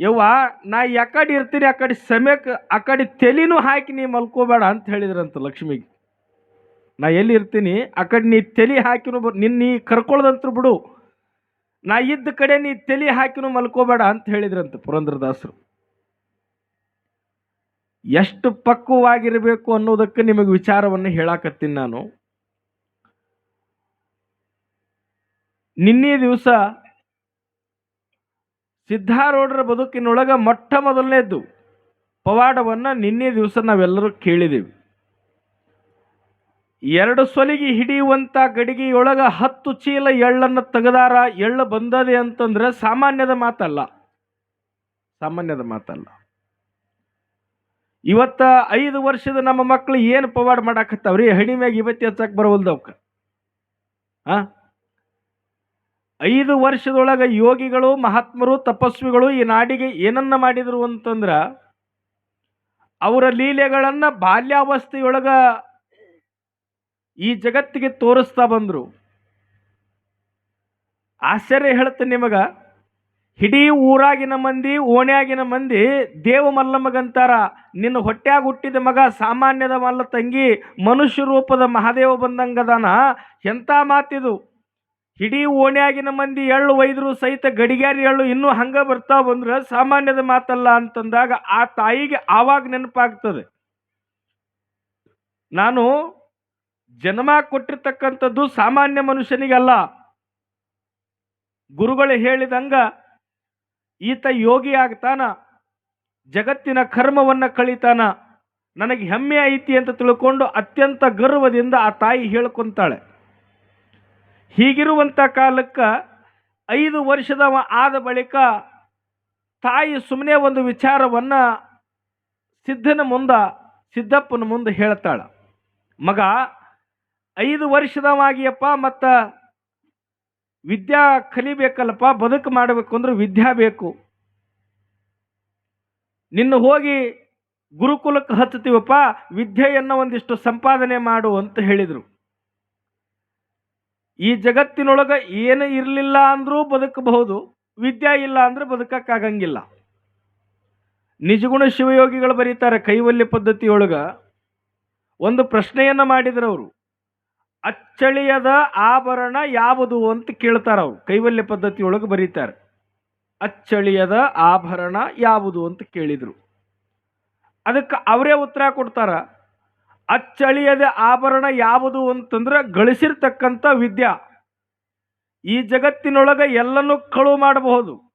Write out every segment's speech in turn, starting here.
ಯವ್ವ, ನಾ ಯಾಕಡೆ ಇರ್ತೀನಿ ಆ ಕಡೆ ಸಮಯಕ್ಕೆ ಆ ಕಡೆ ತಲೆನೂ ಹಾಕಿ ನೀ ಮಲ್ಕೋಬೇಡ ಅಂತ ಹೇಳಿದ್ರಂತ ಲಕ್ಷ್ಮಿಗೆ. ನಾ ಎಲ್ಲಿ ಇರ್ತೀನಿ ಆ ಕಡೆ ನೀ ತಲೆ ಹಾಕಿನೂ ಬ ನಿನ್ನ ನೀ ಕರ್ಕೊಳ್ದಂತ್ರು ಬಿಡು. ನಾ ಇದ್ದ ಕಡೆ ನೀ ತಲೆ ಹಾಕಿನೂ ಮಲ್ಕೋಬೇಡ ಅಂತ ಹೇಳಿದ್ರಂತ ಪುರಂದ್ರದಾಸರು. ಎಷ್ಟು ಪಕ್ವವಾಗಿರಬೇಕು ಅನ್ನೋದಕ್ಕೆ ನಿಮಗೆ ವಿಚಾರವನ್ನು ಹೇಳಾಕತ್ತೀನಿ ನಾನು. ನಿನ್ನೆ ದಿವಸ ಸಿದ್ಧಾರೂಢರ ಬದುಕಿನೊಳಗ ಮೊಟ್ಟ ಮೊದಲನೇದ್ದು ಪವಾಡವನ್ನು ನಿನ್ನೆ ದಿವಸ ನಾವೆಲ್ಲರೂ ಕೇಳಿದೆವು. ಎರಡು ಸೊಲಿಗೆ ಹಿಡಿಯುವಂಥ ಗಡಿಗೆಯೊಳಗ ಹತ್ತು ಚೀಲ ಎಳ್ಳನ್ನು ತೆಗೆದಾರ, ಎಳ್ಳು ಬಂದದೆ ಅಂತಂದ್ರೆ ಸಾಮಾನ್ಯದ ಮಾತಲ್ಲ. ಸಾಮಾನ್ಯದ ಮಾತಲ್ಲ. ಇವತ್ತ ಐದು ವರ್ಷದ ನಮ್ಮ ಮಕ್ಕಳು ಏನು ಪವಾಡ ಮಾಡಾಕತ್ತಾವ್ರಿ? ಹಣಿ ಮ್ಯಾಗ ಇವತ್ತು ಹೆಚ್ಚಕ್ಕೆ ಬರವಲ್ದವ್ಕ? ಆ? ಐದು ವರ್ಷದೊಳಗೆ ಯೋಗಿಗಳು, ಮಹಾತ್ಮರು, ತಪಸ್ವಿಗಳು ಈ ನಾಡಿಗೆ ಏನನ್ನ ಮಾಡಿದರು ಅಂತಂದ್ರೆ ಅವರ ಲೀಲೆಗಳನ್ನು ಬಾಲ್ಯಾವಸ್ಥೆಯೊಳಗ ಈ ಜಗತ್ತಿಗೆ ತೋರಿಸ್ತಾ ಬಂದರು. ಆಶ್ಚರ್ಯ ಹೇಳುತ್ತೆ ನಿಮಗೆ. ಇಡೀ ಊರಾಗಿನ ಮಂದಿ, ಓಣ್ಯಾಗಿನ ಮಂದಿ, ದೇವ ಮಲ್ಲಮ್ಮಗಂತಾರ, ನಿನ್ನ ಹೊಟ್ಯಾಗ ಹುಟ್ಟಿದ ಮಗ, ಸಾಮಾನ್ಯದ ಮಲ್ಲ ತಂಗಿ, ಮನುಷ್ಯ ರೂಪದ ಮಹಾದೇವ ಬಂದಂಗದಾನ ಎಂಥ ಮಾತಿದು. ಇಡೀ ಓಣ್ಯಾಗಿನ ಮಂದಿ ಎಳ್ಳು ಒಯ್ದ್ರು ಸಹಿತ ಗಡಿಗ್ಯಾರಿ ಎಳ್ಳು ಇನ್ನೂ ಹಂಗ ಬರ್ತಾ ಬಂದ್ರೆ ಸಾಮಾನ್ಯದ ಮಾತಲ್ಲ ಅಂತಂದಾಗ ಆ ತಾಯಿಗೆ ಆವಾಗ ನೆನಪಾಗ್ತದೆ. ನಾನು ಜನ್ಮ ಕೊಟ್ಟಿರ್ತಕ್ಕಂಥದ್ದು ಸಾಮಾನ್ಯ ಮನುಷ್ಯನಿಗಲ್ಲ. ಗುರುಗಳು ಹೇಳಿದಂಗ ಈತ ಯೋಗಿ ಆಗ್ತಾನ, ಜಗತ್ತಿನ ಕರ್ಮವನ್ನ ಕಳಿತಾನ, ನನಗೆ ಹೆಮ್ಮೆ ಐತಿ ಅಂತ ತಿಳ್ಕೊಂಡು ಅತ್ಯಂತ ಗರ್ವದಿಂದ ಆ ತಾಯಿ ಹೇಳ್ಕೊಂತಾಳೆ. ಹೀಗಿರುವಂಥ ಕಾಲಕ್ಕೆ ಐದು ವರ್ಷದವ ಆದ ಬಳಿಕ ತಾಯಿ ಸುಮ್ಮನೆ ಒಂದು ವಿಚಾರವನ್ನು ಸಿದ್ಧನ ಮುಂದ, ಸಿದ್ದಪ್ಪನ ಮುಂದೆ ಹೇಳ್ತಾಳ. ಮಗ, ಐದು ವರ್ಷದವಾಗಿಯಪ್ಪ ಮತ್ತು ವಿದ್ಯಾ ಕಲಿಬೇಕಲ್ಲಪ್ಪ, ಬದುಕು ಮಾಡಬೇಕು ಅಂದ್ರೆ ವಿದ್ಯಾ ಬೇಕು. ನಿನ್ನ ಹೋಗಿ ಗುರುಕುಲಕ್ಕೆ ಹಚ್ಚುತ್ತೀವಪ್ಪ ವಿದ್ಯೆಯನ್ನು ಒಂದಿಷ್ಟು ಸಂಪಾದನೆ ಮಾಡು ಅಂತ ಹೇಳಿದರು. ಈ ಜಗತ್ತಿನೊಳಗೆ ಏನು ಇರಲಿಲ್ಲ ಅಂದರೂ ಬದುಕಬಹುದು, ವಿದ್ಯೆ ಇಲ್ಲ ಅಂದ್ರೆ ಬದುಕಕ್ಕಾಗಂಗಿಲ್ಲ. ನಿಜಗುಣ ಶಿವಯೋಗಿಗಳು ಬರೀತಾರೆ ಕೈವಲ್ಯ ಪದ್ಧತಿಯೊಳಗ. ಒಂದು ಪ್ರಶ್ನೆಯನ್ನ ಮಾಡಿದ್ರು ಅವರು, ಅಚ್ಚಳಿಯದ ಆಭರಣ ಯಾವುದು ಅಂತ ಕೇಳ್ತಾರೆ ಅವರು, ಕೈವಲ್ಯ ಪದ್ಧತಿಯೊಳಗೆ ಬರೀತಾರೆ. ಅಚ್ಚಳಿಯದ ಆಭರಣ ಯಾವುದು ಅಂತ ಕೇಳಿದ್ರು. ಅದಕ್ಕೆ ಅವರೇ ಉತ್ತರ ಕೊಡ್ತಾರ ಅಚ್ಚಳಿಯದ ಆಭರಣ ಯಾವುದು ಅಂತಂದ್ರೆ ಗಳಿಸಿರ್ತಕ್ಕಂಥ ವಿದ್ಯಾ. ಈ ಜಗತ್ತಿನೊಳಗೆ ಎಲ್ಲನೂ ಕಳು ಮಾಡಬಹುದು.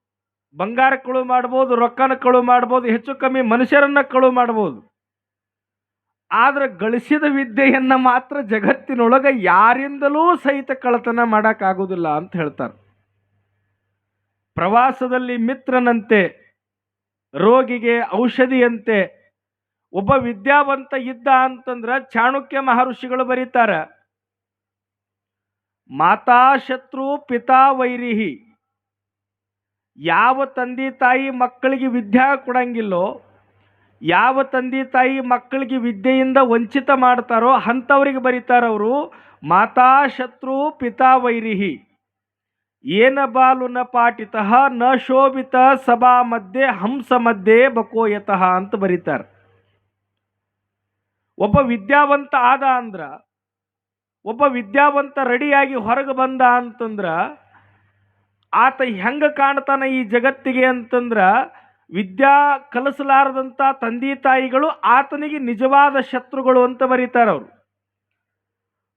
ಬಂಗಾರ ಕಳು ಮಾಡಬಹುದು, ರೊಕ್ಕನ ಕಳು ಮಾಡಬಹುದು, ಹೆಚ್ಚು ಕಮ್ಮಿ ಮನುಷ್ಯರನ್ನ ಕಳು ಮಾಡಬಹುದು. ಆದ್ರೆ ಗಳಿಸಿದ ವಿದ್ಯೆಯನ್ನು ಮಾತ್ರ ಜಗತ್ತಿನೊಳಗೆ ಯಾರಿಂದಲೂ ಸಹಿತ ಕಳತನ ಮಾಡೋಕ್ಕಾಗೋದಿಲ್ಲ ಅಂತ ಹೇಳ್ತಾರೆ. ಪ್ರವಾಸದಲ್ಲಿ ಮಿತ್ರನಂತೆ, ರೋಗಿಗೆ ಔಷಧಿಯಂತೆ ಒಬ್ಬ ವಿದ್ಯಾವಂತ ಇದ್ದ ಅಂತಂದ್ರೆ ಚಾಣಕ್ಯ ಮಹರ್ಷಿಗಳು ಬರೀತಾರ, ಮಾತಾ ಶತ್ರು ಪಿತಾ ವೈರಿಹಿ, ಯಾವ ತಂದೆ ತಾಯಿ ಮಕ್ಕಳಿಗೆ ವಿದ್ಯಾ ಕೊಡಂಗಿಲ್ಲೋ, ಯಾವ ತಂದೆ ತಾಯಿ ಮಕ್ಕಳಿಗೆ ವಿದ್ಯೆಯಿಂದ ವಂಚಿತ ಮಾಡ್ತಾರೋ ಅಂಥವ್ರಿಗೆ ಬರೀತಾರವರು ಮಾತಾ ಶತ್ರು ಪಿತಾ ವೈರಿಹಿ, ಏನ ಬಾಲು ನ ಪಾಟಿತಃ ನ ಶೋಭಿತ ಸಭಾ ಮಧ್ಯೆ ಹಂಸ ಮಧ್ಯೆ ಬಕೋಯತಃ ಅಂತ ಬರೀತಾರೆ. ಒಬ್ಬ ವಿದ್ಯಾವಂತ ಆದ ಅಂದ್ರ, ಒಬ್ಬ ವಿದ್ಯಾವಂತ ರೆಡಿಯಾಗಿ ಹೊರಗೆ ಬಂದ ಅಂತಂದ್ರ, ಆತ ಹೆಂಗ ಕಾಣ್ತಾನ ಈ ಜಗತ್ತಿಗೆ ಅಂತಂದ್ರ, ವಿದ್ಯಾ ಕಲಿಸಲಾರದಂಥ ತಂದೆ ತಾಯಿಗಳು ಆತನಿಗೆ ನಿಜವಾದ ಶತ್ರುಗಳು ಅಂತ ಬರೀತಾರೆ ಅವರು.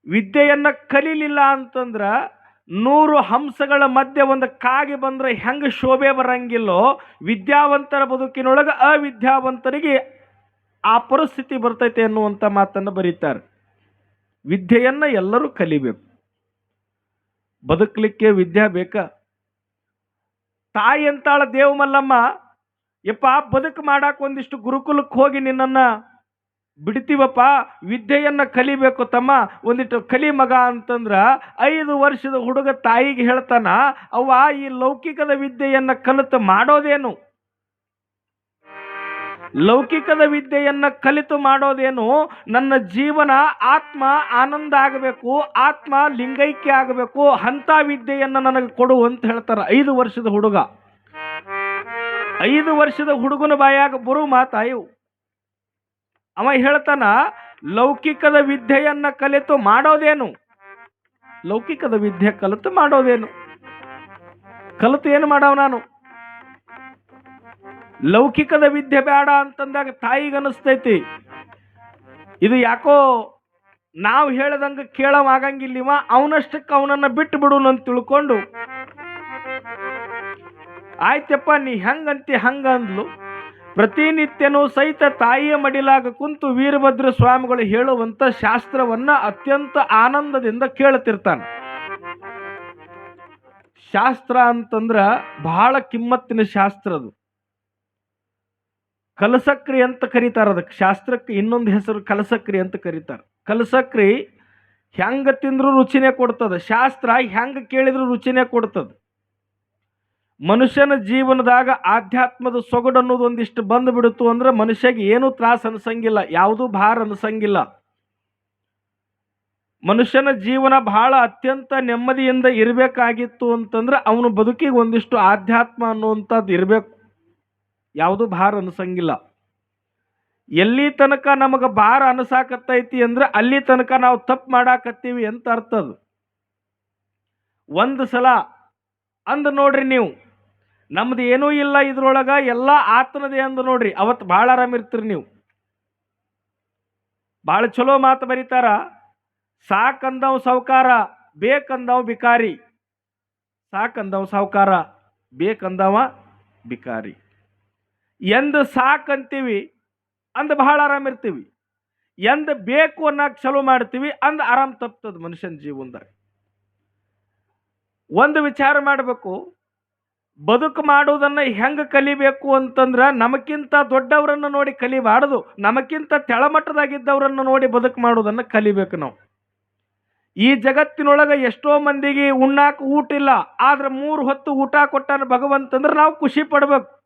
ವಿದ್ಯೆಯನ್ನು ಕಲೀಲಿಲ್ಲ ಅಂತಂದ್ರ, ನೂರು ಹಂಸಗಳ ಮಧ್ಯೆ ಒಂದು ಕಾಗೆ ಬಂದ್ರೆ ಹೆಂಗೆ ಶೋಭೆ ಬರಂಗಿಲ್ಲೋ, ವಿದ್ಯಾವಂತರ ಬದುಕಿನೊಳಗೆ ಅವಿದ್ಯಾವಂತರಿಗೆ ಆ ಪರಿಸ್ಥಿತಿ ಬರ್ತೈತೆ ಅನ್ನುವಂಥ ಮಾತನ್ನು ಬರೀತಾರೆ. ವಿದ್ಯೆಯನ್ನು ಎಲ್ಲರೂ ಕಲಿಬೇಕು. ಬದುಕಲಿಕ್ಕೆ ವಿದ್ಯಾ ಬೇಕಾ? ತಾಯಿ ಅಂತಾಳ ದೇವಮಲ್ಲಮ್ಮ ಯಪ್ಪ ಬದುಕು ಮಾಡಾಕ ಒಂದಿಷ್ಟು ಗುರುಕುಲಕ್ಕೆ ಹೋಗಿ ನಿನ್ನನ್ನು ಬಿಡ್ತೀವಪ್ಪ, ವಿದ್ಯೆಯನ್ನು ಕಲಿಬೇಕು ತಮ್ಮ. ಒಂದಿಟ್ಟು ಕಲಿ ಮಗ ಅಂತಂದ್ರೆ ಐದು ವರ್ಷದ ಹುಡುಗ ತಾಯಿಗೆ ಹೇಳ್ತಾನ, ಅವ್ವ ಈ ಲೌಕಿಕದ ವಿದ್ಯೆಯನ್ನು ಕಲಿತು ಮಾಡೋದೇನು? ಲೌಕಿಕದ ವಿದ್ಯೆಯನ್ನು ಕಲಿತು ಮಾಡೋದೇನು? ನನ್ನ ಜೀವನ ಆತ್ಮ ಆನಂದ ಆಗಬೇಕು, ಆತ್ಮ ಲಿಂಗೈಕ್ಯ ಆಗಬೇಕು, ಅಂಥ ವಿದ್ಯೆಯನ್ನು ನನಗೆ ಕೊಡು ಅಂತ ಹೇಳ್ತಾರ ಐದು ವರ್ಷದ ಹುಡುಗ. ಐದು ವರ್ಷದ ಹುಡುಗನ ಬಾಯಾಗ ಬರು ಮಾತಾಯು ಅವ ಹೇಳ್ತಾನ, ಲೌಕಿಕದ ವಿದ್ಯೆಯನ್ನು ಕಲಿತು ಮಾಡೋದೇನು? ಲೌಕಿಕದ ವಿದ್ಯೆ ಕಲಿತು ಮಾಡೋದೇನು? ಕಲಿತು ಏನು ಮಾಡವ ನಾನು? ಲೌಕಿಕದ ವಿದ್ಯೆ ಬೇಡ ಅಂತಂದಾಗ ತಾಯಿಗೆ ಅನಿಸ್ತೈತಿ ಇದು ಯಾಕೋ ನಾವು ಹೇಳ್ದಂಗೆ ಕೇಳವ್ ಅವನಷ್ಟಕ್ಕೆ ಅವನನ್ನ ಬಿಟ್ಟು ಬಿಡುನು ಅಂತ ತಿಳ್ಕೊಂಡು, ಆಯ್ತಪ್ಪ, ನೀ ಹೆಂಗಂತಿ ಹಂಗ ಅಂದ್ಲು. ಪ್ರತಿನಿತ್ಯನೂ ಸಹಿತ ತಾಯಿಯ ಮಡಿಲಾಗ ಕುಂತು ವೀರಭದ್ರ ಸ್ವಾಮಿಗಳು ಹೇಳುವಂತ ಶಾಸ್ತ್ರವನ್ನ ಅತ್ಯಂತ ಆನಂದದಿಂದ ಕೇಳುತ್ತಿರ್ತಾನೆ ಶಾಸ್ತ್ರ ಅಂತಂದ್ರ ಬಹಳ ಕಿಮ್ಮತ್ತಿನ ಶಾಸ್ತ್ರ ಅದು. ಕಲಸಕ್ರಿ ಅಂತ ಕರೀತಾರ ಅದಕ್ಕೆ. ಶಾಸ್ತ್ರಕ್ಕೆ ಇನ್ನೊಂದು ಹೆಸರು ಕಲಸಕ್ರಿ ಅಂತ ಕರೀತಾರ. ಕಲಸಕ್ರಿ ಹೆಂಗೆ ತಿಂದ್ರು ರುಚಿನೇ ಕೊಡ್ತದೆ. ಶಾಸ್ತ್ರ ಹೆಂಗೆ ಕೇಳಿದ್ರು ರುಚಿನೇ ಕೊಡ್ತದೆ. ಮನುಷ್ಯನ ಜೀವನದಾಗ ಆಧ್ಯಾತ್ಮದ ಸೊಗಡು ಅನ್ನೋದು ಒಂದಿಷ್ಟು ಬಂದು ಬಿಡುತ್ತು ಅಂದ್ರೆ ಮನುಷ್ಯಗೆ ಏನೂ ತ್ರಾಸ ಅನ್ಸಂಗಿಲ್ಲ, ಯಾವುದೂ ಭಾರ ಅನ್ಸಂಗಿಲ್ಲ. ಮನುಷ್ಯನ ಜೀವನ ಬಹಳ ಅತ್ಯಂತ ನೆಮ್ಮದಿಯಿಂದ ಇರಬೇಕಾಗಿತ್ತು ಅಂತಂದ್ರೆ ಅವನು ಬದುಕಿಗೆ ಒಂದಿಷ್ಟು ಆಧ್ಯಾತ್ಮ ಅನ್ನುವಂಥದ್ದು ಇರಬೇಕು. ಯಾವುದೂ ಭಾರ ಅನಿಸಂಗಿಲ್ಲ. ಎಲ್ಲಿ ತನಕ ನಮಗೆ ಭಾರ ಅನಿಸಾಕತ್ತೈತಿ ಅಂದ್ರೆ ಅಲ್ಲಿ ತನಕ ನಾವು ತಪ್ಪು ಮಾಡಾಕತ್ತೀವಿ ಅಂತ ಅರ್ಥ ಅದು. ಒಂದು ಸಲ ಅಂದ ನೋಡ್ರಿ ನೀವು, ನಮ್ದು ಏನೂ ಇಲ್ಲ ಇದ್ರೊಳಗೆ, ಎಲ್ಲ ಆತನದೇ ಅಂದು ನೋಡ್ರಿ ಅವತ್ತು ಭಾಳ ಆರಾಮಿರ್ತೀರಿ ನೀವು. ಭಾಳ ಚಲೋ ಮಾತು ಬರೀತಾರ, ಸಾಕಂದವ್ ಸಾವುಕಾರ, ಬೇಕಂದವ್ ಬಿಕಾರಿ. ಸಾಕಂದವ್ ಸಾವುಕಾರ, ಬೇಕಂದವ ಬಿಕಾರಿ. ಎಂದು ಸಾಕಂತೀವಿ ಅಂದ ಬಹಳ ಆರಾಮಿರ್ತೀವಿ ಎಂದ ಬೇಕು ಅನ್ನಕ್ಕೆ ಚಲು ಮಾಡ್ತೀವಿ ಅಂದ ಆರಾಮ್ ತಪ್ತದ ಮನುಷ್ಯನ ಜೀವನದಾಗ ಒಂದು ವಿಚಾರ ಮಾಡಬೇಕು. ಬದುಕು ಮಾಡುವುದನ್ನ ಹೆಂಗೆ ಕಲಿಬೇಕು ಅಂತಂದ್ರೆ ನಮಗಿಂತ ದೊಡ್ಡವರನ್ನು ನೋಡಿ ಕಲಿಬಾರ್ದು. ನಮಗಿಂತ ತೆಳಮಟ್ಟದಾಗಿದ್ದವರನ್ನು ನೋಡಿ ಬದುಕು ಮಾಡೋದನ್ನು ಕಲಿಬೇಕು ನಾವು. ಈ ಜಗತ್ತಿನೊಳಗೆ ಎಷ್ಟೋ ಮಂದಿಗೆ ಉಣ್ಣಾಕ ಊಟ ಇಲ್ಲ. ಆದ್ರೆ ಮೂರು ಹೊತ್ತು ಊಟ ಕೊಟ್ಟಾನ ಭಗವಂತಂದ್ರೆ ನಾವು ಖುಷಿ ಪಡ್ಬೇಕು.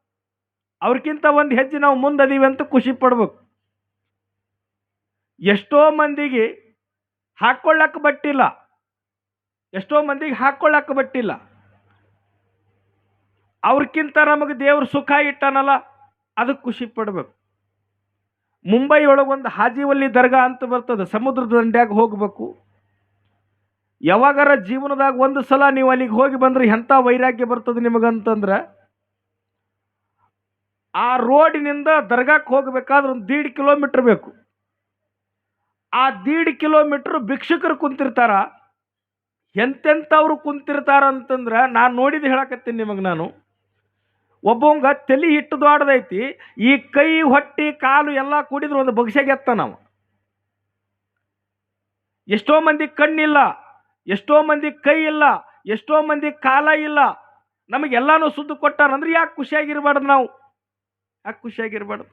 ಅವ್ರಕ್ಕಿಂತ ಒಂದು ಹೆಜ್ಜೆ ನಾವು ಮುಂದದೀವಿ ಅಂತ ಖುಷಿ ಪಡ್ಬೇಕು. ಎಷ್ಟೋ ಮಂದಿಗೆ ಹಾಕ್ಕೊಳ್ಳಕ್ಕೆ ಬಟ್ಟಿಲ್ಲ. ಎಷ್ಟೋ ಮಂದಿಗೆ ಹಾಕ್ಕೊಳ್ಳಕ್ಕೆ ಬಟ್ಟಿಲ್ಲ. ಅವ್ರಕ್ಕಿಂತ ನಮಗೆ ದೇವ್ರು ಸುಖ ಇಟ್ಟನಲ್ಲ ಅದಕ್ಕೆ ಖುಷಿ ಪಡ್ಬೇಕು. ಮುಂಬೈ ಒಳಗೊಂದು ಹಾಜಿವಲ್ಲಿ ದರ್ಗಾ ಅಂತ ಬರ್ತದೆ, ಸಮುದ್ರದ ದಂಡ್ಯಾಗ ಹೋಗ್ಬೇಕು. ಯಾವಾಗಾರ ಜೀವನದಾಗ ಒಂದು ಸಲ ನೀವು ಅಲ್ಲಿಗೆ ಹೋಗಿ ಬಂದ್ರೆ ಎಂಥ ವೈರಾಗ್ಯ ಬರ್ತದೆ ನಿಮಗಂತಂದ್ರೆ ಆ ರೋಡಿನಿಂದ ದರ್ಗಾಕ್ಕೆ ಹೋಗಬೇಕಾದ್ರೆ ಒಂದು ದೀಡ್ ಕಿಲೋಮೀಟ್ರ್ ಬೇಕು. ಆ ದೀಡ್ ಕಿಲೋಮೀಟ್ರ್ ಭಿಕ್ಷುಕರು ಕುಂತಿರ್ತಾರ. ಎಂತೆಂಥವ್ರು ಕುಂತಿರ್ತಾರ ಅಂತಂದ್ರೆ ನಾನು ನೋಡಿದ್ದು ಹೇಳಕತ್ತೀನಿ ನಿಮಗೆ ನಾನು. ಒಬ್ಬವಂಗ ತಲೆ ಹಿಟ್ಟು ದೊಡ್ಡದೈತಿ, ಈ ಕೈ, ಹೊಟ್ಟಿ, ಕಾಲು ಎಲ್ಲ ಕೂಡಿದ್ರು ಒಂದು ಬಗ್ಸೆಗೆತ್ತ ನಾವು. ಎಷ್ಟೋ ಮಂದಿ ಕಣ್ಣಿಲ್ಲ, ಎಷ್ಟೋ ಮಂದಿ ಕೈ ಇಲ್ಲ, ಎಷ್ಟೋ ಮಂದಿ ಕಾಲ ಇಲ್ಲ, ನಮಗೆಲ್ಲಾನು ಸುದ್ದು ಕೊಟ್ಟಾರಂದ್ರೆ ಯಾಕೆ ಖುಷಿಯಾಗಿರ್ಬಾರ್ದು ನಾವು? ಯಾಕೆ ಖುಷಿಯಾಗಿರ್ಬಾರ್ದು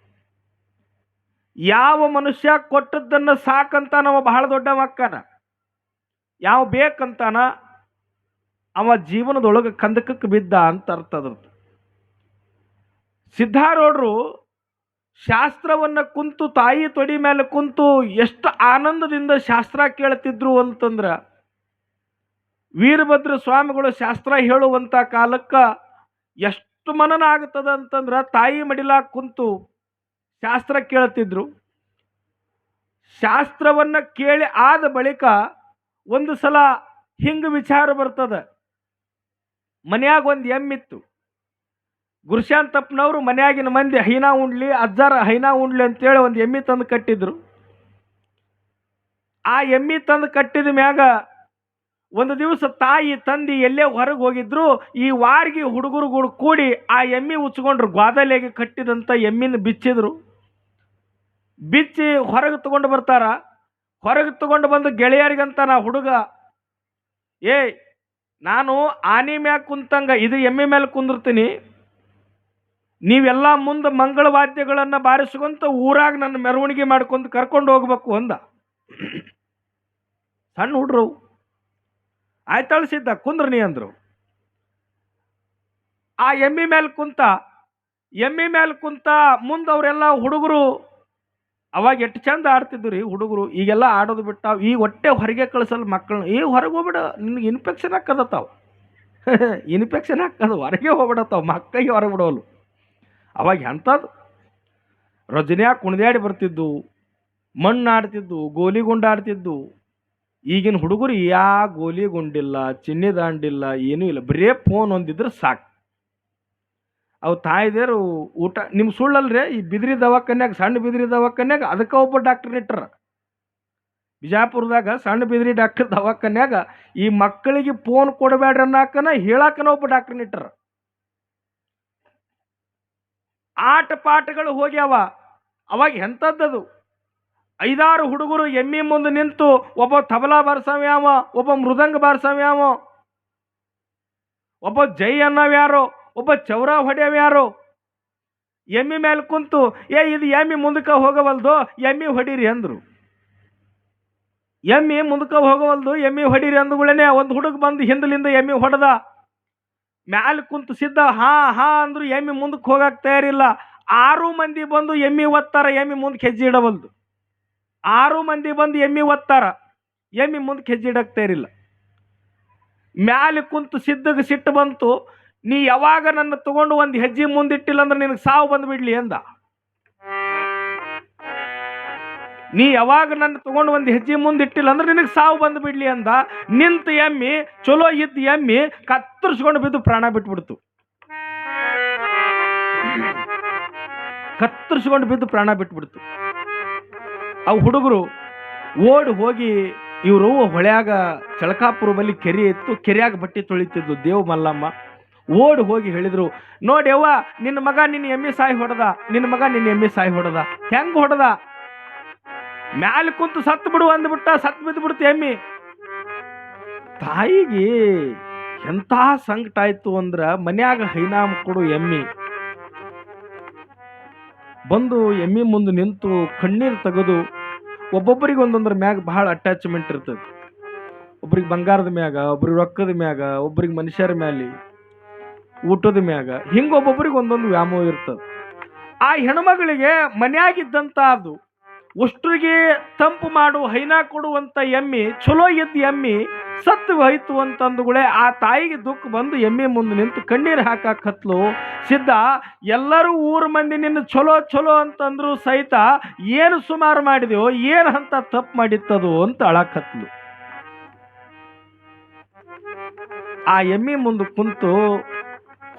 ಯಾವ ಮನುಷ್ಯ ಕೊಟ್ಟದ್ದನ್ನ ಸಾಕಂತ ನಾವು ಬಹಳ ದೊಡ್ಡ ಮಕ್ಕನ ಯಾವ ಬೇಕಂತಾನ ಅವ ಜೀವನದೊಳಗೆ ಕಂದಕಕ್ಕೆ ಬಿದ್ದ ಅಂತ ಅರ್ಥ ಅದ್ರದ್ದು. ಸಿದ್ಧಾರೂಢರು ಶಾಸ್ತ್ರವನ್ನ ಕುಂತು, ತಾಯಿ ತೊಡಿ ಮೇಲೆ ಕುಂತು ಎಷ್ಟು ಆನಂದದಿಂದ ಶಾಸ್ತ್ರ ಕೇಳ್ತಿದ್ರು ಅಂತಂದ್ರ, ವೀರಭದ್ರ ಸ್ವಾಮಿಗಳು ಶಾಸ್ತ್ರ ಹೇಳುವಂತ ಕಾಲಕ್ಕೆ ಎಷ್ಟು ಮನನ ಆಗ್ತದ ಅಂತಂದ್ರೆ ತಾಯಿ ಮಡಿಲಾಗ ಕುಂತು ಶಾಸ್ತ್ರ ಕೇಳ್ತಿದ್ರು. ಶಾಸ್ತ್ರವನ್ನ ಕೇಳಿ ಆದ ಬಳಿಕ ಒಂದು ಸಲ ಹಿಂಗ ವಿಚಾರ ಬರ್ತದ. ಮನ್ಯಾಗ ಒಂದು ಎಮ್ಮಿತ್ತು. ಗುರುಶಾಂತಪ್ಪನವರು ಮನೆಯಾಗಿನ ಮಂದಿ ಹೈನಾ ಉಂಡ್ಲಿ, ಅಜ್ಜಾರ ಹೈನಾ ಉಂಡ್ಲಿ ಅಂತೇಳಿ ಒಂದು ಎಮ್ಮಿ ತಂದು ಕಟ್ಟಿದ್ರು. ಆ ಎಮ್ಮಿ ತಂದು ಕಟ್ಟಿದ ಮ್ಯಾಗ ಒಂದು ದಿವಸ ತಾಯಿ, ತಂದಿ ಎಲ್ಲೇ ಹೊರಗೆ ಹೋಗಿದ್ರು, ಈ ವಾರ್ಗಿ ಹುಡುಗರುಗಳು ಕೂಡಿ ಆ ಎಮ್ಮಿ ಉಚ್ಕೊಂಡ್ರು, ಗ್ವಾದಲೆಗೆ ಕಟ್ಟಿದಂಥ ಎಮ್ಮಿನ ಬಿಚ್ಚಿದ್ರು. ಬಿಚ್ಚಿ ಹೊರಗೆ ತಗೊಂಡು ಬರ್ತಾರ. ಹೊರಗೆ ತಗೊಂಡು ಬಂದು ಗೆಳೆಯರಿಗಂತ ನಾ ಹುಡುಗ, ಏಯ್, ನಾನು ಆನೆ ಮ್ಯಾಗ ಕುಂತಂಗ ಇದು ಎಮ್ಮೆ ಮೇಲೆ ಕುಂದಿರ್ತೀನಿ. ನೀವೆಲ್ಲ ಮುಂದೆ ಮಂಗಳ ವಾದ್ಯಗಳನ್ನು ಬಾರಿಸ್ಕೊಂತ ಊರಾಗ ನನ್ನ ಮೆರವಣಿಗೆ ಮಾಡ್ಕೊಂತ ಕರ್ಕೊಂಡು ಹೋಗ್ಬೇಕು ಅಂದ. ಸಣ್ಣ ಹುಡ್ರು ಆಯ್ತಳಿಸಿದ್ದ ಕುಂದ್ರ ನೀ ಅಂದ್ರು. ಆ ಎಮ್ಮಿ ಮೇಲೆ ಕುಂತ, ಎಮ್ಮಿ ಮೇಲೆ ಕುಂತ ಮುಂದೆ ಅವರೆಲ್ಲ ಹುಡುಗರು ಅವಾಗ ಎಷ್ಟು ಚಂದ ಆಡ್ತಿದ್ರು ರೀ ಹುಡುಗರು, ಈಗೆಲ್ಲ ಆಡೋದು ಬಿಟ್ಟಾವ ಈ ಹೊಟ್ಟೆ ಹೊರಗೆ ಕಳಿಸಲ್ಲ ಮಕ್ಕಳನ್ನ ಈ ಹೊರಗೆ ಹೋಗ್ಬಿಡ, ನಿನ್ಗೆ ಇನ್ಫೆಕ್ಷನ್ ಹಾಕದತ್ತಾವ ಇನ್ಫೆಕ್ಷನ್ ಹಾಕದು ಹೊರಗೆ ಹೋಗ್ಬಿಡತ್ತಾವ ಮಕ್ಕಳಿಗೆ ಹೊರಗೆ ಬಿಡೋಲು. ಅವಾಗ ಎಂಥದ್ದು ರಜನ್ಯಾಗ ಕುಣಿದಾಡಿ ಬರ್ತಿದ್ದು ಮಣ್ಣು ಆಡ್ತಿದ್ದು ಗೋಲಿ ಗುಂಡ ಆಡ್ತಿದ್ದು ಈಗಿನ ಹುಡುಗರು ಯಾ ಗೋಲಿ ಗುಂಡಿಲ್ಲ ಚಿನ್ನಿ ದಾಂಡಿಲ್ಲ, ಏನೂ ಇಲ್ಲ. ಬರೇ ಫೋನ್ ಒಂದಿದ್ರೆ ಸಾಕು. ಅವು ತಾಯಿದೇರು ಊಟ ನಿಮ್ಮ ಸುಳ್ಳಲ್ರಿ? ಈ ಬಿದಿರಿ ದವಾಖಾನ್ಯಾಗ, ಸಣ್ಣ ಬಿದಿರಿ ದವಾಖಾನ್ಯಾಗ, ಅದಕ್ಕೆ ಒಬ್ಬ ಡಾಕ್ಟರ್ ಇಟ್ಟರ. ಬಿಜಾಪುರದಾಗ ಸಣ್ಣ ಬಿದಿರಿ ಡಾಕ್ಟರ್ ದವಾಖಾನ್ಯಾಗ, ಈ ಮಕ್ಕಳಿಗೆ ಫೋನ್ ಕೊಡಬೇಡ್ರಿ ಅನ್ನಕನ ಹೇಳಕ್ಕನ ಒಬ್ಬ ಡಾಕ್ಟರ್ ಇಟ್ಟರ. ಆಟ ಪಾಠಗಳು ಹೋಗ್ಯಾವ. ಅವಾಗ ಎಂಥದ್ದದು? ಐದಾರು ಹುಡುಗರು ಎಮ್ಮಿ ಮುಂದೆ ನಿಂತು ಒಬ್ಬ ತಬಲಾ ಬಾರಿಸವ್ಯಾಮ ಒಬ್ಬ ಮೃದಂಗ ಬಾರ್ಸವ್ಯಾವ ಒಬ್ಬ ಜೈ ಅನ್ನವ್ಯಾರು ಒಬ್ಬ ಚೌರ ಹೊಡೆಯವ್ಯಾರು ಎಮ್ಮಿ ಮೇಲೆ ಕುಂತು, ಏ, ಇದು ಎಮ್ಮಿ ಮುಂದಕ್ಕೆ ಹೋಗವಲ್ದು, ಎಮ್ಮಿ ಹೊಡೀರಿ ಅಂದ್ರು. ಎಮ್ಮಿ ಮುಂದಕ್ಕೆ ಹೋಗವಲ್ದು, ಎಮ್ಮಿ ಹೊಡೀರಿ ಅಂದ್ಗಳೇನೆ ಒಂದು ಹುಡುಗ ಬಂದು ಹಿಂದಲಿಂದ ಎಮ್ಮಿ ಹೊಡೆದ. ಮ್ಯಾಲೆ ಕುಂತು ಸಿದ್ಧ, ಹಾ ಹಾ ಅಂದ್ರು, ಎಮ್ಮಿ ಮುಂದಕ್ಕೆ ಹೋಗಕ್ಕೆ ತಯಾರಿಲ್ಲ. ಆರು ಮಂದಿ ಬಂದು ಎಮ್ಮಿ ಒತ್ತಾರ, ಎಮ್ಮಿ ಮುಂದಕ್ಕೆ ಹೆಜ್ಜೆ ಇಡವಲ್ದು. ಆರು ಮಂದಿ ಬಂದು ಎಮ್ಮಿ ಒತ್ತಾರ. ಎಮ್ಮಿ ಮುಂದೆ ಹೆಜ್ಜೆ ಇಡಕ್ಕೆ ತಯಾರಿಲ್ಲ ಮ್ಯಾಲೆ ಕುಂತು ಸಿದ್ದಗ ಸಿಟ್ಟು ಬಂತು, ನೀ ಯಾವಾಗ ನನ್ನ ತಗೊಂಡು ಒಂದು ಹೆಜ್ಜೆ ಮುಂದಿಟ್ಟಿಲ್ಲ ಅಂದ್ರೆ ನಿನಗೆ ಸಾವು ಬಂದ್ಬಿಡ್ಲಿ ಅಂದ ನೀ ಯಾವಾಗ ನನ್ನ ತಗೊಂಡು ಒಂದು ಹೆಜ್ಜೆ ಮುಂದಿಟ್ಟಿಲ್ಲ ಅಂದ್ರೆ ನಿನಗೆ ಸಾವು ಬಂದ್ಬಿಡ್ಲಿ ಅಂದ ನಿಂತ ಎಮ್ಮಿ, ಚಲೋ ಇದ್ದ ಎಮ್ಮಿ ಕತ್ತರಿಸ್ಕೊಂಡು ಬಿದ್ದು ಪ್ರಾಣ ಬಿಟ್ಬಿಡ್ತು. ಕತ್ತರಿಸ್ಕೊಂಡು ಬಿದ್ದು ಪ್ರಾಣ ಬಿಟ್ಬಿಡ್ತು. ಅವು ಹುಡುಗರು ಓಡಿ ಹೋಗಿ ಇವರು ಹೊಳ್ಯಾಗ ಚಳಕಾಪುರ ಬಳಿ ಕೆರೆ ಇತ್ತು ಕೆರೆಯಾಗ ಬಟ್ಟೆ ತೊಳಿತಿದ್ದು ದೇವ್ ಮಲ್ಲಮ್ಮ. ಓಡಿ ಹೋಗಿ ಹೇಳಿದ್ರು, ನೋಡಿ ಅವ್ವ, ನಿನ್ನ ಮಗ ನಿನ್ನ ಎಮ್ಮೆ ಸಾಯಿ ಹೊಡೆದ, ನಿನ್ನ ಮಗ ನಿನ್ನ ಎಮ್ಮೆ ಸಾಯಿ ಹೊಡೆದ. ಹೆಂಗ್ ಹೊಡೆದ? ಮ್ಯಾಲ ಕುಂತು ಸತ್ತು ಬಿಡು ಅಂದ್ಬಿಟ್ಟ, ಸತ್ತು ಬಿದ್ದು ಎಮ್ಮಿ. ತಾಯಿಗೆ ಎಂಥ ಸಂಕಟ ಆಯ್ತು ಅಂದ್ರ ಮನ್ಯಾಗ ಹೈನಾಮ್ ಕೊಡು ಎಮ್ಮಿ. ಬಂದು ಎಮ್ಮಿ ಮುಂದೆ ನಿಂತು ಕಣ್ಣೀರು ತೆಗೆದು ಒಬ್ಬೊಬ್ಬರಿಗೆ ಒಂದೊಂದ್ರ ಮ್ಯಾಗ ಬಹಳ ಅಟ್ಯಾಚ್ಮೆಂಟ್ ಇರ್ತದೆ. ಒಬ್ರಿಗೆ ಬಂಗಾರದ ಮ್ಯಾಗ, ಒಬ್ರಿಗೆ ರೊಕ್ಕದ ಮ್ಯಾಗ, ಒಬ್ರಿಗೆ ಮನುಷ್ಯರ ಮ್ಯಾಲಿ, ಊಟದ ಮ್ಯಾಗ, ಹಿಂಗೆ ಒಬ್ಬೊಬ್ಬರಿಗೆ ಒಂದೊಂದು ವ್ಯಾಮೋಹ ಇರ್ತದೆ. ಆ ಹೆಣ್ಮಗಳಿಗೆ ಮನ್ಯಾಗಿದ್ದಂತ ಅದು ಉಷ್ಟ್ರಿಗೆ ತಂಪು ಮಾಡು, ಹೈನಾ ಕೊಡುವಂತ ಎಮ್ಮಿ ಚಲೋ ಇದ್ದ ಎಮ್ಮಿ ಸತ್ತು ಹೋಯ್ತು ಅಂತಂದುಗಳೇ ಆ ತಾಯಿಗೆ ದುಃಖ ಬಂದು ಎಮ್ಮೆ ಮುಂದೆ ನಿಂತು ಕಣ್ಣೀರು ಹಾಕಾಕ್ ಹತ್ಲು. ಸಿದ್ಧ, ಎಲ್ಲರೂ ಊರ ಮಂದಿ ನಿನ್ನ ಚಲೋ ಚಲೋ ಅಂತಂದ್ರು ಸಹಿತ ಏನು ಸುಮಾರು ಮಾಡಿದೆಯೋ, ಏನು ಅಂತ ತಪ್ಪು ಮಾಡಿತ್ತದು ಅಂತ ಅಳಕತ್ಲು ಆ ಎಮ್ಮೆ ಮುಂದೆ ಕುಂತು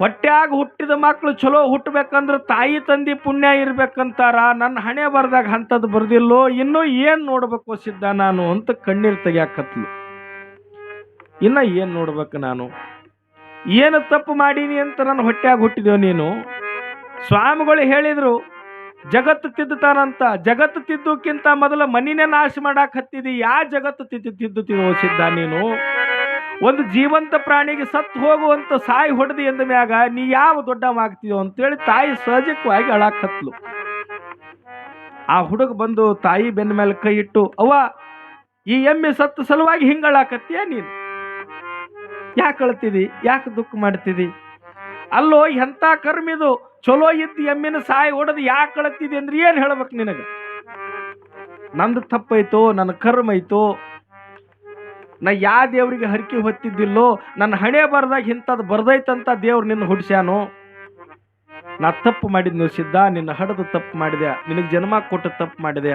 ಹೊಟ್ಯಾಗ ಹುಟ್ಟಿದ ಮಕ್ಕಳು ಚಲೋ ಹುಟ್ಟಬೇಕಂದ್ರೆ ತಾಯಿ ತಂದಿ ಪುಣ್ಯ ಇರ್ಬೇಕಂತಾರ, ನನ್ನ ಹಣೆ ಬರ್ದಾಗ ಅಂಥದ್ದು ಬರ್ದಿಲ್ಲೋ, ಇನ್ನೂ ಏನು ನೋಡ್ಬೇಕು ಸಿದ್ಧ ನಾನು ಅಂತ ಕಣ್ಣೀರು ತೆಗಿಯಾಕತ್ಲು ಇನ್ನ ಏನು ನೋಡ್ಬೇಕು ನಾನು? ಏನು ತಪ್ಪು ಮಾಡೀನಿ ಅಂತ ನನ್ನ ಹೊಟ್ಟೆಯಾಗಿ ಹುಟ್ಟಿದೆವು ನೀನು? ಸ್ವಾಮಿಗಳು ಹೇಳಿದರು, ಜಗತ್ತು ತಿದ್ದುತ್ತಾನಂತ. ಜಗತ್ತು ತಿದ್ದಕ್ಕಿಂತ ಮೊದಲ ಮನಿನೇ ನಾಶ ಮಾಡಾಕ್ ಹತ್ತಿದಿ ಯಾ ಜಗತ್ತು ತಿದ್ದು ತಿದ್ದು ಸಿದ್ಧ ನೀನು? ಒಂದು ಜೀವಂತ ಪ್ರಾಣಿಗೆ ಸತ್ತು ಹೋಗುವಂತ ಸಾಯಿ ಹೊಡೆದು ಎಂದ ಮ್ಯಾಗ ನೀ ಯಾವ ದೊಡ್ಡವಾಗ್ತೀಯೋ ಅಂತೇಳಿ ತಾಯಿ ಸಹಜಕ್ಕವಾಗಿ ಅಳಾಕತ್ಲು ಆ ಹುಡುಗ ಬಂದು ತಾಯಿ ಬೆನ್ನ ಮೇಲೆ ಕೈ ಇಟ್ಟು ಅವ ಈ ಎಮ್ಮೆ ಸತ್ತು ಸಲುವಾಗಿ ಹಿಂಗಳಾಕತ್ತೀಯ ನೀನು? ಯಾಕೆ ಅಳ್ತಿದಿ? ಯಾಕೆ ದುಃಖ ಮಾಡ್ತಿದಿ? ಅಲ್ಲೋ ಎಂಥ ಕರ್ಮಿದು? ಚಲೋ ಇದ್ದು, ಎಮ್ಮಿನ ಸಾಯಿ ಹೊಡೆದು ಯಾಕೆ ಅಳತಿದಿ ಅಂದ್ರೆ ಏನು ಹೇಳ್ಬೇಕು ನಿನಗೆ? ನಂದು ತಪ್ಪೈತೋ, ನನ್ನ ಕರ್ಮ ಐತೋ? ನಾ ಯಾ ದೇವರಿಗೆ ಹರಕೆ ಹೊತ್ತಿದ್ದಿಲ್ಲೋ? ನನ್ನ ಹಣೆ ಬರ್ದಾಗ ಇಂಥದ್ದು ಬರ್ದೈತಂತ ದೇವ್ರು ನಿನ್ನ ಹುಡ್ಸ್ಯಾನು ನಾ ತಪ್ಪು ಮಾಡಿದ್ನು ಸಿದ್ಧ ನಿನ್ನ ಹಡದು ತಪ್ಪು ಮಾಡಿದೆ. ನಿನಗೆ ಜನ್ಮ ಕೊಟ್ಟು ತಪ್ಪು ಮಾಡಿದೆ.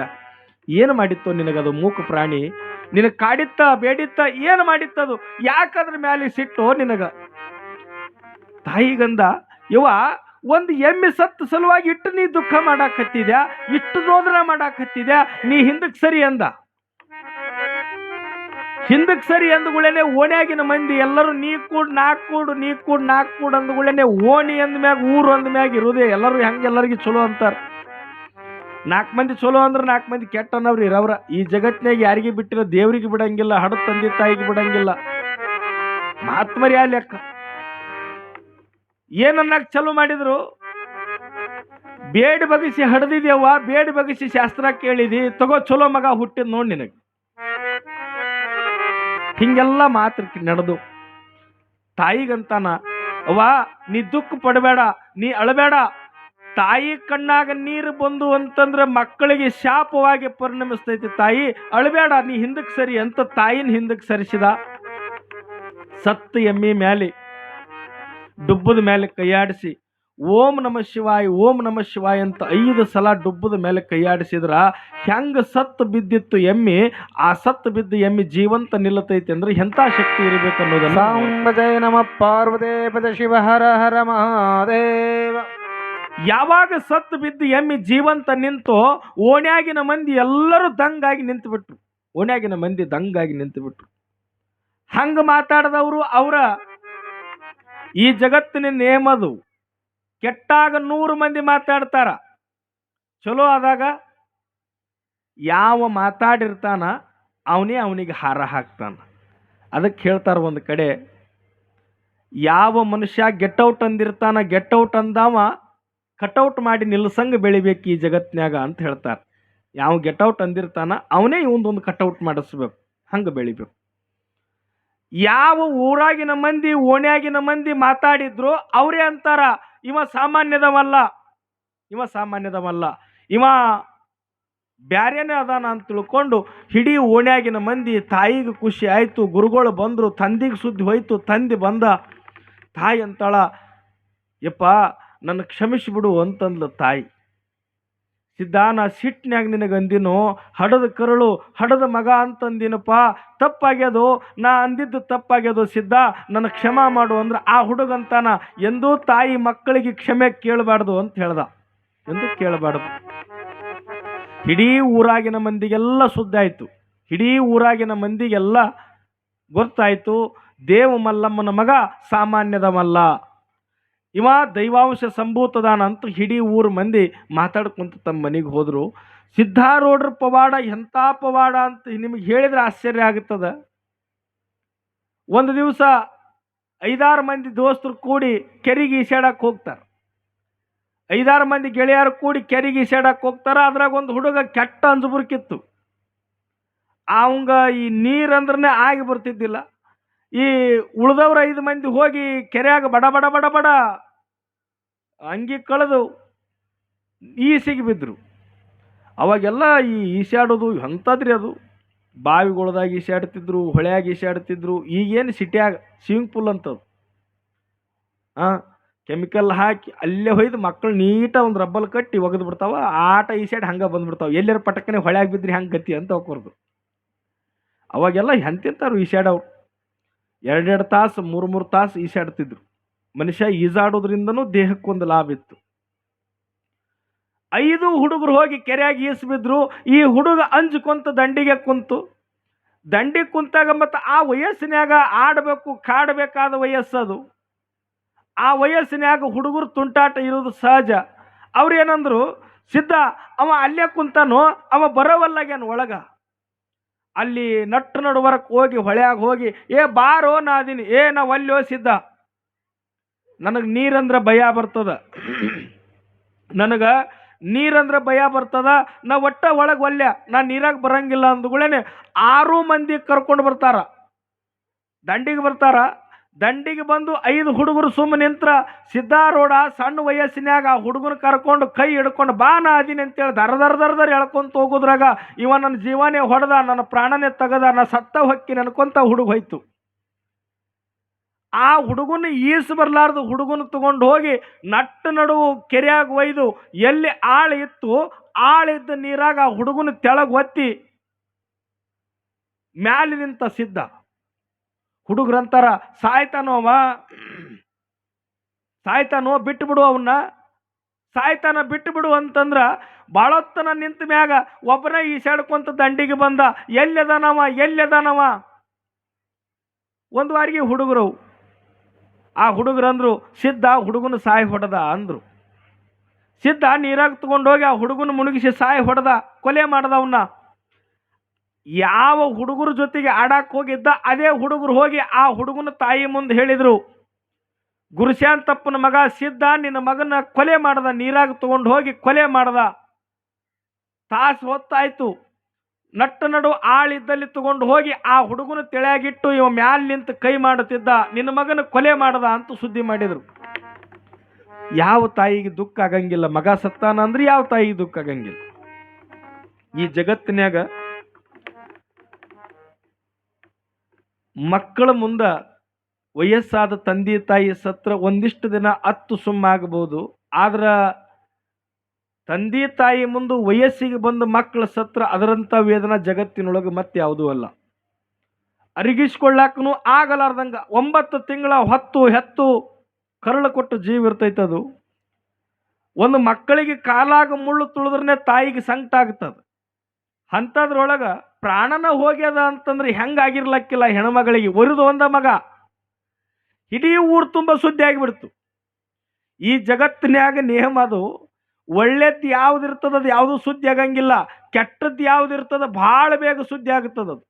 ಏನು ಮಾಡಿತ್ತು ನಿನಗದು ಮೂಕ ಪ್ರಾಣಿ? ನಿನಗೆ ಕಾಡಿತ್ತ, ಬೇಡಿತ್ತ, ಏನು ಮಾಡಿತ್ತದು? ಯಾಕಂದ್ರ ಮ್ಯಾಲೆ ಸಿಟ್ಟು ನಿನಗ? ತಾಯಿಗಂದ ಇವ ಒಂದು ಎಮ್ಮೆ ಸತ್ತು ಸಲುವಾಗಿ ಇಟ್ಟು ನೀ ದುಃಖ ಮಾಡಾಕತ್ತಿದ್ಯಾ? ಇಟ್ಟು ರೋದನ ಮಾಡಾಕತ್ತಿದ್ಯಾ? ನೀ ಹಿಂದಕ್ಕೆ ಸರಿ ಅಂದ. ಹಿಂದಕ್ಕೆ ಸರಿ ಅಂದ್ಗಳೇನೆ ಓಣ್ಯಾಗಿನ ಮಂದಿ ಎಲ್ಲರೂ ನೀ ಕೂಡ್ ನಾಲ್ಕು ಕೂಡು, ನೀ ಕೂಡ್ ನಾಲ್ಕು ಕೂಡ್ ಅಂದ್ಗಳೇನೆ ಓಣಿ ಅಂದ ಮ್ಯಾಗ, ಊರು ಅಂದ ಮ್ಯಾಗ ಇರೋದೇ ಎಲ್ಲರೂ ಹೆಂಗೆ ಎಲ್ಲರಿಗೂ ಚಲೋ ಅಂತಾರ. ನಾಲ್ಕು ಮಂದಿ ಚಲೋ ಅಂದ್ರೆ ನಾಲ್ಕು ಮಂದಿ ಕೆಟ್ಟ ಅನ್ನೋರು ಇರವ್ರ. ಈ ಜಗತ್ತಿನಾಗ ಯಾರಿಗೆ ಬಿಟ್ಟಿರೋ ದೇವ್ರಿಗೆ ಬಿಡಂಗಿಲ್ಲ ಹಡ ತಂದೆ ತಾಯಿಗೆ ಬಿಡಂಗಿಲ್ಲ. ಮಹಾತ್ಮರಿ ಲೆಕ್ಕ. ಏನನ್ನಾಗ ಚಲೋ ಮಾಡಿದ್ರು? ಬೇಡ ಬಗಿಸಿ ಹಡ್ದಿದ್ಯವ್ವ, ಬೇಡ ಬಗಿಸಿ ಶಾಸ್ತ್ರ ಕೇಳಿದಿ, ತಗೋ ಚಲೋ ಮಗ ಹುಟ್ಟಿದ್ ನೋಡಿ ನಿನಗೆ. ಹಿಂಗೆಲ್ಲ ಮಾತ್ರ ನಡೆದು. ತಾಯಿಗಂತಾನ, ಅವ್ವ, ನೀ ದುಃಖ ಪಡಬೇಡ, ನೀ ಅಳಬೇಡ ತಾಯಿ ಕಣ್ಣಾಗ ನೀರು ಬಂದು ಅಂತಂದ್ರೆ ಮಕ್ಕಳಿಗೆ ಶಾಪವಾಗಿ ಪರಿಣಮಿಸ್ತೈತಿ. ತಾಯಿ, ಅಳಬೇಡ, ನೀ ಹಿಂದಕ್ಕೆ ಸರಿ ಅಂತ ತಾಯಿನ ಹಿಂದಕ್ಕೆ ಸರಿಸಿದ. ಸತ್ತ ಎಮ್ಮಿ ಮ್ಯಾಲೆ, ಡುಬ್ಬದ ಮೇಲೆ ಕೈಯಾಡಿಸಿ, ಓಂ ನಮ ಶಿವಾಯ್, ಓಂ ನಮ ಶಿವಾಯ್ ಅಂತ ಐದು ಸಲ ಡುಬ್ಬದ ಮೇಲೆ ಕೈಯಾಡಿಸಿದ್ರ ಹೆಂಗೆ ಸತ್ತು ಬಿದ್ದಿತ್ತು ಎಮ್ಮಿ, ಆ ಸತ್ತು ಬಿದ್ದ ಎಮ್ಮಿ ಜೀವಂತ ನಿಲ್ಲತೈತಿ ಅಂದ್ರೆ ಎಂಥ ಶಕ್ತಿ ಇರಬೇಕು ಜಯ ನಮ ಪಾರ್ವದೇಪದ ಶಿವ ಹರ ಹರ ಮಹಾದೇವ. ಯಾವಾಗ ಸತ್ತು ಬಿದ್ದು ಎಮ್ಮಿ ಜೀವಂತ ನಿಂತು ಓಣ್ಯಾಗಿನ ಮಂದಿ ಎಲ್ಲರೂ ದಂಗಾಗಿ ನಿಂತು ಬಿಟ್ರು ಓಣ್ಯಾಗಿನ ಮಂದಿ ದಂಗಾಗಿ ನಿಂತು ಬಿಟ್ರು ಹಂಗ ಮಾತಾಡದವರು ಅವರ ಈ ಜಗತ್ತಿನ ನೇಮದು. ಕೆಟ್ಟಾಗ ನೂರು ಮಂದಿ ಮಾತಾಡ್ತಾರ. ಚಲೋ ಆದಾಗ ಯಾವ ಮಾತಾಡಿರ್ತಾನ ಅವನೇ ಅವನಿಗೆ ಹಾರ ಹಾಕ್ತಾನ. ಅದಕ್ಕೆ ಹೇಳ್ತಾರ ಒಂದು ಕಡೆ, ಯಾವ ಮನುಷ್ಯ ಗೆಟ್ ಔಟ್ ಅಂದಿರ್ತಾನ ಗೆಟ್ಔಟ್ ಅಂದವ ಕಟೌಟ್ ಮಾಡಿ ನಿಲ್ಸಂಗೆ ಬೆಳಿಬೇಕು ಈ ಜಗತ್ನ್ಯಾಗ ಅಂತ ಹೇಳ್ತಾರೆ. ಯಾವ ಗೆಟೌಟ್ ಅಂದಿರ್ತಾನ, ಅವನೇ ಇವಂದೊಂದು ಕಟೌಟ್ ಮಾಡಿಸ್ಬೇಕು. ಹಂಗೆ ಬೆಳಿಬೇಕು. ಯಾವ ಊರಾಗಿನ ಮಂದಿ, ಓಣ್ಯಾಗಿನ ಮಂದಿ ಮಾತಾಡಿದ್ರು ಅವರೇ ಅಂತಾರ, ಇವ ಸಾಮಾನ್ಯದವಲ್ಲ ಇವ ಸಾಮಾನ್ಯದವಲ್ಲ, ಇವ ಬ್ಯಾರೇನೇ ಅದಾನ ಅಂತ ತಿಳ್ಕೊಂಡು ಇಡೀ ಓಣ್ಯಾಗಿನ ಮಂದಿ ತಾಯಿಗೆ ಖುಷಿ ಆಯಿತು, ಗುರುಗಳು ಬಂದರು, ತಂದಿಗೆ ಸುದ್ದಿ ಹೋಯ್ತು, ತಂದೆ ಬಂದ ತಾಯಿ ಅಂತಾಳ, ಯಪ್ಪ ನನ್ನ ಕ್ಷಮಿಸಿಬಿಡು ಅಂತಂದ್ಲು ತಾಯಿ. ಸಿದ್ಧಾನ ನಾ ಸಿಟ್ನ್ಯಾಗ ನಿನಗೆ ಅಂದಿನೋ? ಹಡದ ಕರಳು, ಹಡದ ಮಗ ಅಂತಂದಿನಪ್ಪ. ತಪ್ಪಾಗ್ಯದು? ನಾ ಅಂದಿದ್ದು ತಪ್ಪಾಗ್ಯದು ಸಿದ್ಧ? ನನ್ನ ಕ್ಷಮ ಮಾಡು ಅಂದ್ರೆ ಆ ಹುಡುಗಂತಾನ ಎಂದೂ ತಾಯಿ ಮಕ್ಕಳಿಗೆ ಕ್ಷಮೆ ಕೇಳಬಾರ್ದು ಅಂತ ಹೇಳ್ದ. ಎಂದು ಕೇಳಬಾರ್ದು. ಇಡೀ ಊರಾಗಿನ ಮಂದಿಗೆಲ್ಲ ಸುದ್ದಿ ಆಯಿತು. ಇಡೀ ಊರಾಗಿನ ಮಂದಿಗೆಲ್ಲ ಗೊತ್ತಾಯಿತು. ದೇವ ಮಲ್ಲಮ್ಮನ ಮಗ ಸಾಮಾನ್ಯದ ಮಲ್ಲ ಇವ ದೈವಾಂಶ ಸಂಭೂತದಾನ ಅಂತ ಇಡೀ ಊರು ಮಂದಿ ಮಾತಾಡ್ಕೊಂತ ತಮ್ಮ ಮನೆಗೆ ಹೋದರು. ಸಿದ್ಧಾರೂಢರ ಪವಾಡ ಎಂಥ ಪವಾಡ ಅಂತ ನಿಮಗೆ ಹೇಳಿದ್ರೆ ಆಶ್ಚರ್ಯ ಆಗುತ್ತದ ಒಂದು ದಿವಸ ಐದಾರು ಮಂದಿ ದೋಸ್ತರು ಕೂಡಿ ಕೆರೆಗೆ ಈಸಾಡಕ್ಕೆ ಹೋಗ್ತಾರೆ. ಐದಾರು ಮಂದಿ ಗೆಳೆಯರು ಕೂಡಿ ಕೆರೆಗೆ ಈಸಾಡಕ್ಕೆ ಹೋಗ್ತಾರೆ. ಅದ್ರಾಗ ಒಂದು ಹುಡುಗ ಕೆಟ್ಟ ಅಂಜುಬುರ್ಕಿತ್ತು. ಅವಂಗ ಈ ನೀರಂದ್ರೆ ಆಗಿ ಬರ್ತಿದ್ದಿಲ್ಲ. ಈ ಉಳ್ದವ್ರ ಐದು ಮಂದಿ ಹೋಗಿ ಕೆರೆಯಾಗ ಬಡ ಬಡ ಬಡ ಬಡ ಅಂಗಿ ಕಳೆದು ಈಸಿಗೆ ಬಿದ್ದರು ಅವಾಗೆಲ್ಲ ಈ ಈಸಾಡೋದು ಎಂಥದ್ರಿ ಅದು? ಬಾವಿಗೊಳದಾಗ ಈಸಾಡ್ತಿದ್ರು, ಹೊಳ್ಯಾಗ ಈಸಾಡ್ತಿದ್ರು, ಈಗೇನು ಸಿಟಿಯಾಗ ಸ್ವಿಮ್ಮಿಂಗ್ ಪೂಲ್ ಅಂತದು. ಹಾಂ ಕೆಮಿಕಲ್ ಹಾಕಿ ಅಲ್ಲೇ ಹೊಯ್ದು ಮಕ್ಕಳು ನೀಟಾಗಿ ಒಂದು ರಬ್ಬಲ್ ಕಟ್ಟಿ ಒಗೆದು ಬಿಡ್ತಾವ, ಆಟ ಈಸಾಡಿ ಹಂಗೆ ಬಂದ್ಬಿಡ್ತಾವೆ. ಎಲ್ಲರ ಪಟಕನೆ ಹೊಳೆಯಾಗ ಬಿದ್ರಿ ಹಂಗೆ ಗತಿ ಅಂತ ಹೋಗ್ಕೊರ್ದು ಅವಾಗೆಲ್ಲ ಎಂತೆಂಥವ್ರು ಈಸಾಡವ್ರು? ಎರಡೆರಡು ತಾಸು, ಮೂರು ಮೂರು ತಾಸು ಈಸಾಡ್ತಿದ್ರು ಮನುಷ್ಯ ಈಜಾಡೋದ್ರಿಂದನೂ ದೇಹಕ್ಕೊಂದು ಲಾಭ ಇತ್ತು. ಐದು ಹುಡುಗರು ಹೋಗಿ ಕೆರೆಯಾಗಿ ಈಸ್ಬಿದ್ರು. ಈ ಹುಡುಗ ಅಂಜ್ಕೊಂತ ದಂಡಿಗೆ ಕುಂತು. ದಂಡಿ ಕುಂತಾಗ ಮತ್ತು ಆ ವಯಸ್ಸಿನಾಗ ಆಡಬೇಕು, ಕಾಡಬೇಕಾದ ವಯಸ್ಸದು. ಆ ವಯಸ್ಸಿನಾಗ ಹುಡುಗರು ತುಂಟಾಟ ಇರೋದು ಸಹಜ. ಅವ್ರೇನಂದ್ರು ಸಿದ್ಧ ಅವ ಅಲ್ಲೇ ಕುಂತಾನು, ಅವ ಬರೋವಲ್ಲಾಗ್ಯಾನ ಒಳಗ. ಅಲ್ಲಿ ನಟ್ಟು ನಡುವರಕ್ಕೆ ಹೋಗಿ ಹೊಳೆಯಾಗಿ ಹೋಗಿ, ಏ ಬಾರೋ ನಾ ಅದೀನಿ ಏ ನಾ ಒಲ್ಲೋ ಸಿದ್ಧ ನನಗೆ ನೀರಂದ್ರೆ ಭಯ ಬರ್ತದ. ನನಗೆ ನೀರಂದ್ರೆ ಭಯ ಬರ್ತದ. ನಾ ಒಟ್ಟ ಒಳಗೆ ಒಲ್ಯ ನಾ ನೀರಾಗ ಬರಂಗಿಲ್ಲ ಅಂದ್ಗಳೇನೆ ಆರು ಮಂದಿ ಕರ್ಕೊಂಡು ಬರ್ತಾರ. ದಂಡಿಗೆ ಬರ್ತಾರ. ದಂಡಿಗೆ ಬಂದು ಐದು ಹುಡುಗರು ಸುಮ್ಮ ನಿಂತ್ರ ಸಿದ್ಧಾರೂಢ ಸಣ್ಣ ವಯಸ್ಸಿನಾಗ ಆ ಹುಡುಗನ ಕರ್ಕೊಂಡು ಕೈ ಹಿಡ್ಕೊಂಡು, ಬಾ ನಾ ಅದೀನಿ ಅಂತೇಳಿ ದರ ದರ ದರ ದರ ಎಳ್ಕೊಂತ ಹೋಗೋದ್ರಾಗ ಇವ ನನ್ನ ಜೀವನೇ ಹೊಡೆದ, ನನ್ನ ಪ್ರಾಣನೇ ತೆಗೆದ, ನಾ ಸತ್ತ ಹೊಕ್ಕಿ ಅನ್ಕೊಂತ ಹುಡುಗ ಹೋಯ್ತು. ಆ ಹುಡುಗನ ಈಸು ಬರಲಾರ್ದು ಹುಡುಗನ ತಗೊಂಡು ಹೋಗಿ ನಟ್ಟು ನಡುವು ಕೆರೆಯಾಗ ಒಯ್ದು ಎಲ್ಲಿ ಆಳು ಇತ್ತು ಆಳಿದ್ದ ನೀರಾಗ ಆ ಹುಡುಗನ ತೆಳಗೆ ಒತ್ತಿ ಮ್ಯಾಲಿನಿಂತ ಸಿದ್ಧ. ಹುಡುಗ್ರಂತಾರ. ಸಾಯ್ತಾನೋ ಅವ. ಸಾಯ್ತಾನೋ ಬಿಟ್ಟು ಬಿಡು ಅವನ್ನ ಸಾಯ್ತಾನ ಬಿಟ್ಟು ಬಿಡು ಅಂತಂದ್ರೆ ಭಾಳೊತ್ತನ ನಿಂತ ಮ್ಯಾಗ ಒಬ್ಬನ ಈಸಾಡ್ಕೊಂತ ದಂಡಿಗೆ ಬಂದ, ಎಲ್ಲದನವ? ಎಲ್ಲದನವ? ಒಂದು ವಾರಿಗೆ ಹುಡುಗರು, ಆ ಹುಡುಗರಂದ್ರು, ಸಿದ್ಧ, ಹುಡುಗನ ಸಾಯಿ ಹೊಡೆದ ಅಂದ್ರು. ಸಿದ್ಧ ನೀರಾಗ ತಗೊಂಡೋಗಿ ಆ ಹುಡುಗನ ಮುಳುಗಿಸಿ ಸಾಯಿ ಹೊಡೆದ, ಕೊಲೆ ಮಾಡ್ದ ಅವನ್ನ ಯಾವ ಹುಡುಗರ ಜೊತೆಗೆ ಆಡಕ್ಕೆ ಹೋಗಿದ್ದ, ಅದೇ ಹುಡುಗರು ಹೋಗಿ ಆ ಹುಡುಗನ ತಾಯಿ ಮುಂದೆ ಹೇಳಿದರು ಗುರುಶಾಂತಪ್ಪನ ಮಗ ಸಿದ್ಧ, ನಿನ್ನ ಮಗನ ಕೊಲೆ ಮಾಡ್ದ, ನೀರಾಗ ತಗೊಂಡು ಹೋಗಿ ಕೊಲೆ ಮಾಡ್ದ. ತಾಸು ಹೊತ್ತಾಯ್ತು. ನಟ್ಟು ನಡು ಆಳಿದ್ದಲ್ಲಿ ತಗೊಂಡು ಹೋಗಿ ಆ ಹುಡುಗನ ತೆಳೆಯಾಗಿಟ್ಟು ಇವ ಮ್ಯಾಲ್ ನಿಂತು ಕೈ ಮಾಡುತ್ತಿದ್ದ, ನಿನ್ನ ಮಗನ ಕೊಲೆ ಮಾಡ್ದ ಅಂತ ಸುದ್ದಿ ಮಾಡಿದರು. ಯಾವ ತಾಯಿಗೆ ದುಃಖ ಆಗಂಗಿಲ್ಲ, ಮಗ ಸತ್ತಾನ ಅಂದ್ರೆ ಯಾವ ತಾಯಿಗೆ ದುಃಖ ಆಗಂಗಿಲ್ಲ. ಈ ಜಗತ್ತಿನ್ಯಾಗ ಮಕ್ಕಳ ಮುಂದೆ ವಯಸ್ಸಾದ ತಂದೆ ತಾಯಿ ಸತ್ರ ಒಂದಿಷ್ಟು ದಿನ ಹತ್ತು ಸುಮ್ಮಾಗಬಹುದು. ಆದ್ರೆ ತಂದೆ ತಾಯಿ ಮುಂದೆ ವಯಸ್ಸಿಗೆ ಬಂದು ಮಕ್ಕಳ ಸತ್ರ ಅದರಂಥ ವೇದನಾ ಜಗತ್ತಿನೊಳಗೆ ಮತ್ತೆ ಯಾವುದೂ ಅಲ್ಲ. ಅರಿಗಿಸ್ಕೊಳ್ಳಾಕನು ಆಗಲಾರ್ದಂಗ ಒಂಬತ್ತು ತಿಂಗಳ ಹೊತ್ತು ಹೆತ್ತು ಕರಳು ಕೊಟ್ಟು ಜೀವ ಇರ್ತೈತೆ ಅದು. ಒಂದು ಮಕ್ಕಳಿಗೆ ಕಾಲಾಗ ಮುಳ್ಳು ತುಳಿದ್ರೆ ತಾಯಿಗೆ ಸಂಕಟ ಆಗ್ತದೆ. ಅಂಥದ್ರೊಳಗ ಪ್ರಾಣನ ಹೋಗ್ಯದ ಅಂತಂದ್ರೆ ಹೆಂಗಾಗಿರ್ಲಕ್ಕಿಲ್ಲ ಹೆಣ್ಮಗಳಿಗೆ. ಒರಿದು ಒಂದ ಮಗ. ಇಡೀ ಊರು ತುಂಬ ಸುದ್ದಿ ಆಗಿಬಿಡ್ತು. ಈ ಜಗತ್ತಿನ್ಯಾಗ ನೇಮ ಅದು ಒಳ್ಳೇದು ಯಾವ್ದು ಇರ್ತದ ಅದು ಯಾವುದು ಸುದ್ದಿ ಆಗಂಗಿಲ್ಲ. ಕೆಟ್ಟದ್ದು ಯಾವ್ದು ಇರ್ತದ ಭಾಳ ಬೇಗ ಸುದ್ದಿ ಆಗುತ್ತದೆ ಅದು.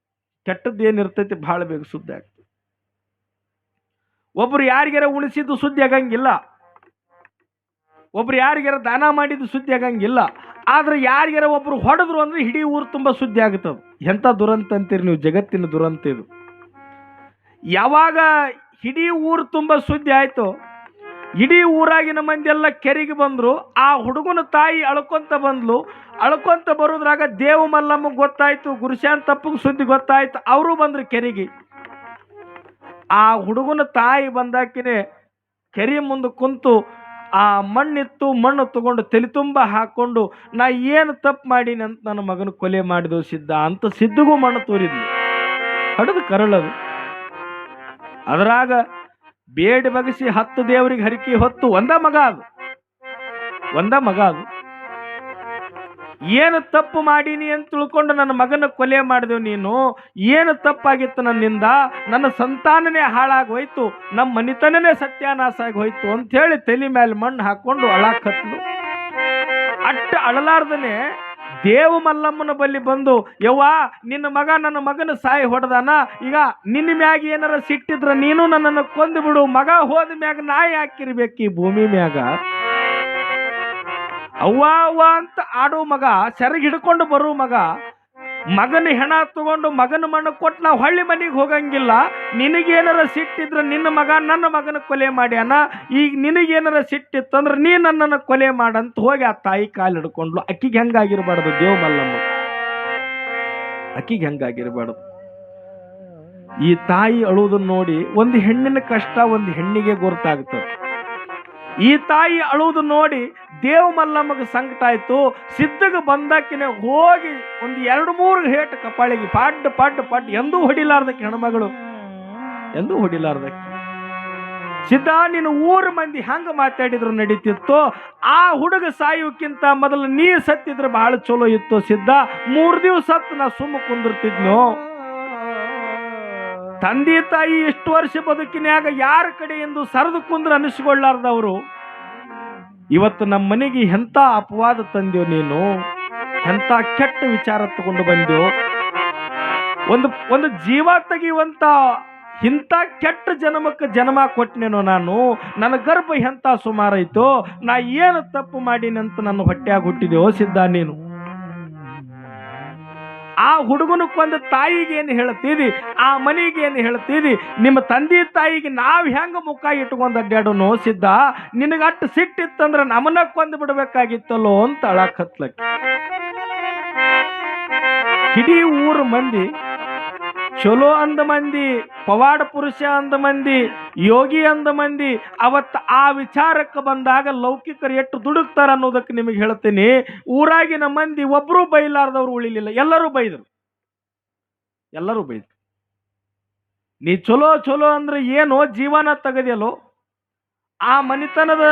ಕೆಟ್ಟದ್ದು ಏನಿರ್ತೈತಿ ಭಾಳ ಬೇಗ ಸುದ್ದಿ ಆಗ್ತದೆ. ಒಬ್ರು ಯಾರಿಗಾರ ಉಣಿಸಿದ್ದು ಸುದ್ದಿ ಆಗಂಗಿಲ್ಲ. ಒಬ್ರು ಯಾರಿಗಾರ ದಾನ ಮಾಡಿದ್ದು ಸುದ್ದಿ ಆಗಂಗಿಲ್ಲ. ಆದ್ರೆ ಯಾರಿಗಾರ ಒಬ್ರು ಹೊಡೆದ್ರು ಅಂದ್ರೆ ಇಡೀ ಊರು ತುಂಬ ಸುದ್ದಿ ಆಗುತ್ತದ ಎಂಥ ದುರಂತ ಅಂತೀರಿ ನೀವು? ಜಗತ್ತಿನ ದುರಂತ ಇದು. ಯಾವಾಗ ಇಡೀ ಊರು ತುಂಬ ಸುದ್ದಿ ಆಯಿತು. ಇಡೀ ಊರಾಗಿನ ಮಂದಿ ಎಲ್ಲ ಕೆರೆಗೆ ಬಂದರು. ಆ ಹುಡುಗನ ತಾಯಿ ಅಳ್ಕೊಂತ ಬಂದ್ಲು. ಅಳ್ಕೊಂತ ಬರೋದ್ರಾಗ ದೇವ ಮಲ್ಲಮ್ಮ ಗೊತ್ತಾಯಿತು ಗುರುಶಾನ್ ತಪ್ಪಗೆ ಸುದ್ದಿ ಗೊತ್ತಾಯ್ತು, ಅವರು ಬಂದರು ಕೆರೆಗೆ. ಆ ಹುಡುಗನ ತಾಯಿ ಬಂದಾಕಿನೇ ಕೆರೆ ಮುಂದೆ ಕುಂತು ಆ ಮಣ್ಣಿತ್ತು, ಮಣ್ಣು ತಗೊಂಡು ತಲೆ ತುಂಬ ಹಾಕೊಂಡು, ನಾ ಏನು ತಪ್ಪು ಮಾಡೀನಿ ಅಂತ ನನ್ನ ಮಗನ ಕೊಲೆ ಮಾಡಿದವು ಸಿದ್ಧ ಅಂತ ಸಿದ್ಧಗೂ ಮಣ್ಣು ತೋರಿದ್ಲು. ಹಡದು ಕರಳದು. ಅದರಾಗ ಬೇಡ ಬಗಸಿ ಹತ್ತು ದೇವರಿಗೆ ಹರಿಕಿ ಹೊತ್ತು ಒಂದ ಮಗ ಅದು ಒಂದ ಮಗ ಅದು ಏನು ತಪ್ಪು ಮಾಡೀನಿ ಅಂತ ತಿಳ್ಕೊಂಡು ನನ್ನ ಮಗನ ಕೊಲೆ ಮಾಡಿದೆವು ನೀನು? ಏನು ತಪ್ಪಾಗಿತ್ತು ನನ್ನಿಂದ? ನನ್ನ ಸಂತಾನನೇ ಹಾಳಾಗಿ ಹೋಯ್ತು. ನಮ್ಮ ಮನಿತನನೇ ಸತ್ಯಾನಾಶ ಆಗಿ ಹೋಯ್ತು ಅಂತ ಹೇಳಿ ತಲೆ ಮೇಲೆ ಮಣ್ಣು ಹಾಕೊಂಡು ಅಳಾಕತ್ಲು ಅಟ್ಟ ಅಳಲಾರ್ದನೆ ದೇವ ಮಲ್ಲಮ್ಮನ ಬಳಿ ಬಂದು, ಯವ್ವ, ನಿನ್ನ ಮಗ ನನ್ನ ಮಗನ ಸಾಯಿ ಹೊಡೆದಾನ? ಈಗ ನಿನ್ನ ಮ್ಯಾಗ ಏನಾರ ಸಿಟ್ಟಿದ್ರ ನೀನು ನನ್ನನ್ನು ಕೊಂದು ಬಿಡು ಮಗ ಹೋದ ಮ್ಯಾಗ ನಾಯಿ ಹಾಕಿರ್ಬೇಕು ಈ ಭೂಮಿ ಮ್ಯಾಗ. ಅವ್ವ ಅಂತ ಆಡೋ ಮಗ, ಸೆರಗ್ ಹಿಡ್ಕೊಂಡು ಬರೋ ಮಗ. ಮಗನ ಹೆಣ ತಗೊಂಡು ಮಗನ ಮಣ್ಣು ಕೊಟ್ಟು ನಾವು ಹಳ್ಳಿ ಮನೆಗೆ ಹೋಗಂಗಿಲ್ಲ. ನಿನಗೇನಾರ ಸಿಟ್ಟಿದ್ರೆ ನಿನ್ನ ಮಗ ನನ್ನ ಮಗನ ಕೊಲೆ ಮಾಡ್ಯಾನ. ಈಗ ನಿನಗೇನಾರ ಸಿಟ್ಟಿತ್ತಂದ್ರೆ ನೀ ನನ್ನನ್ನು ಕೊಲೆ ಮಾಡಂತ ಹೋಗಿ ಆ ತಾಯಿ ಕಾಲು ಹಿಡ್ಕೊಂಡ್ಲು. ಅಕ್ಕಿಗೆ ಹೆಂಗಾಗಿರ್ಬಾರ್ದು ದೇವ್ ಮಲ್ಲಮ್ಮ. ಅಕ್ಕಿಗೆ ಹೆಂಗಾಗಿರ್ಬಾರ್ದು. ಈ ತಾಯಿ ಅಳುವುದನ್ನು ನೋಡಿ ಒಂದು ಹೆಣ್ಣಿನ ಕಷ್ಟ ಒಂದು ಹೆಣ್ಣಿಗೆ ಗುರುತಾಗ್ತದೆ. ಈ ತಾಯಿ ಅಳುವುದು ನೋಡಿ ದೇವ ಮಲ್ಲಮ್ಮಗೆ ಸಂಕಟ ಆಯಿತು. ಸಿದ್ಧಗೆ ಬಂದಕ್ಕಿನ ಹೋಗಿ ಒಂದು ಎರಡು ಮೂರು ಹೇಟ್ ಕಪಾಳಿಗೆ ಪಡ್ ಪಡ್ ಪಡ್ ಎಂದೂ ಹೊಡಿಲಾರ್ದಕ್ಕೆ ಹೆಣ್ಮಗಳು. ಎಂದೂ ಹೊಡಿಲಾರ್ದಕ್ಕೆ. ಸಿದ್ಧ ನಿನ್ನ ಊರ ಮಂದಿ ಹೆಂಗೆ ಮಾತಾಡಿದ್ರು ನಡೀತಿತ್ತು. ಆ ಹುಡುಗ ಸಾಯುವಕ್ಕಿಂತ ಮೊದಲು ನೀ ಸತ್ತಿದ್ರೆ ಬಹಳ ಚಲೋ ಇತ್ತು ಸಿದ್ಧ. ಮೂರು ದಿವಸ ನಾ ಸುಮ್ಮ ಕುಂದಿರ್ತಿದ್ನು? ತಂದೆ ತಾಯಿ ಇಷ್ಟು ವರ್ಷ ಬದುಕಿನಾಗ ಯಾರ ಕಡೆ ಎಂದು ಸರದು ಕುಂದ್ರ ಅನಿಸ್ಕೊಳ್ಳಾರ್ದವರು? ಇವತ್ತು ನಮ್ಮ ಮನೆಗೆ ಎಂಥ ಅಪವಾದ ತಂದೆವು ನೀನು? ಎಂಥ ಕೆಟ್ಟ ವಿಚಾರ ತಗೊಂಡು ಬಂದೆವು ಒಂದು ಒಂದು ಜೀವ ತೆಗೆಯುವಂತ ಇಂಥ ಕೆಟ್ಟ ಜನ್ಮಕ್ಕೆ ಜನ್ಮ ಕೊಟ್ಟನೇನೋ ನಾನು? ನನ್ನ ಗರ್ಭ ಎಂಥ ಸುಮಾರೈತೋ ನಾ ಏನು ತಪ್ಪು ಮಾಡಿನಂತ ನನ್ನ ಹೊಟ್ಟೆಯಾಗಿ ಹುಟ್ಟಿದೆಯೋ ಸಿದ್ಧ ನೀನು? ಆ ಹುಡುಗನ ಕೊಂದ ತಾಯಿಗೆ ಏನು ಹೇಳ್ತೀರಿ ಆ ಮನೆಗೆ ಏನು ಹೇಳ್ತೀರಿ ನಿಮ್ಮ ತಂದೆ ತಾಯಿಗೆ ನಾವು ಹೆಂಗ ಮುಖ ಇಟ್ಕೊಂಡು ಅಡ್ಡಾಡೋನು ಸಿದ್ಧ? ನಿನಗಟ್ಟು ಸಿಟ್ಟಿತ್ತಂದ್ರೆ ನಮ್ಮನ್ನ ಕೊಂದು ಬಿಡಬೇಕಾಗಿತ್ತಲ್ಲೋ ಅಂತ ಅಳಕತ್ಲಕ್ಕೆ. ಇಡೀ ಊರು ಮಂದಿ ಚಲೋ ಅಂದ ಮಂದಿ, ಪವಾಡ ಪುರುಷ ಅಂದ ಮಂದಿ, ಯೋಗಿ ಅಂದ ಮಂದಿ, ಅವತ್ತು ಆ ವಿಚಾರಕ್ಕೆ ಬಂದಾಗ ಲೌಕಿಕರು ಎಷ್ಟು ದುಡುಕ್ತಾರ ಅನ್ನೋದಕ್ಕೆ ನಿಮಗೆ ಹೇಳ್ತೀನಿ. ಊರಾಗಿನ ಮಂದಿ ಒಬ್ಬರೂ ಬೈಲಾರ್ದವ್ರು ಉಳಿಲಿಲ್ಲ, ಎಲ್ಲರೂ ಬೈದರು. ಎಲ್ಲರೂ ಬೈದ್ರು. ನೀ ಚಲೋ ಚಲೋ ಅಂದ್ರೆ ಏನು ಜೀವನ ತೆಗದಿಯಲ್ಲೋ? ಆ ಮನಿತನದ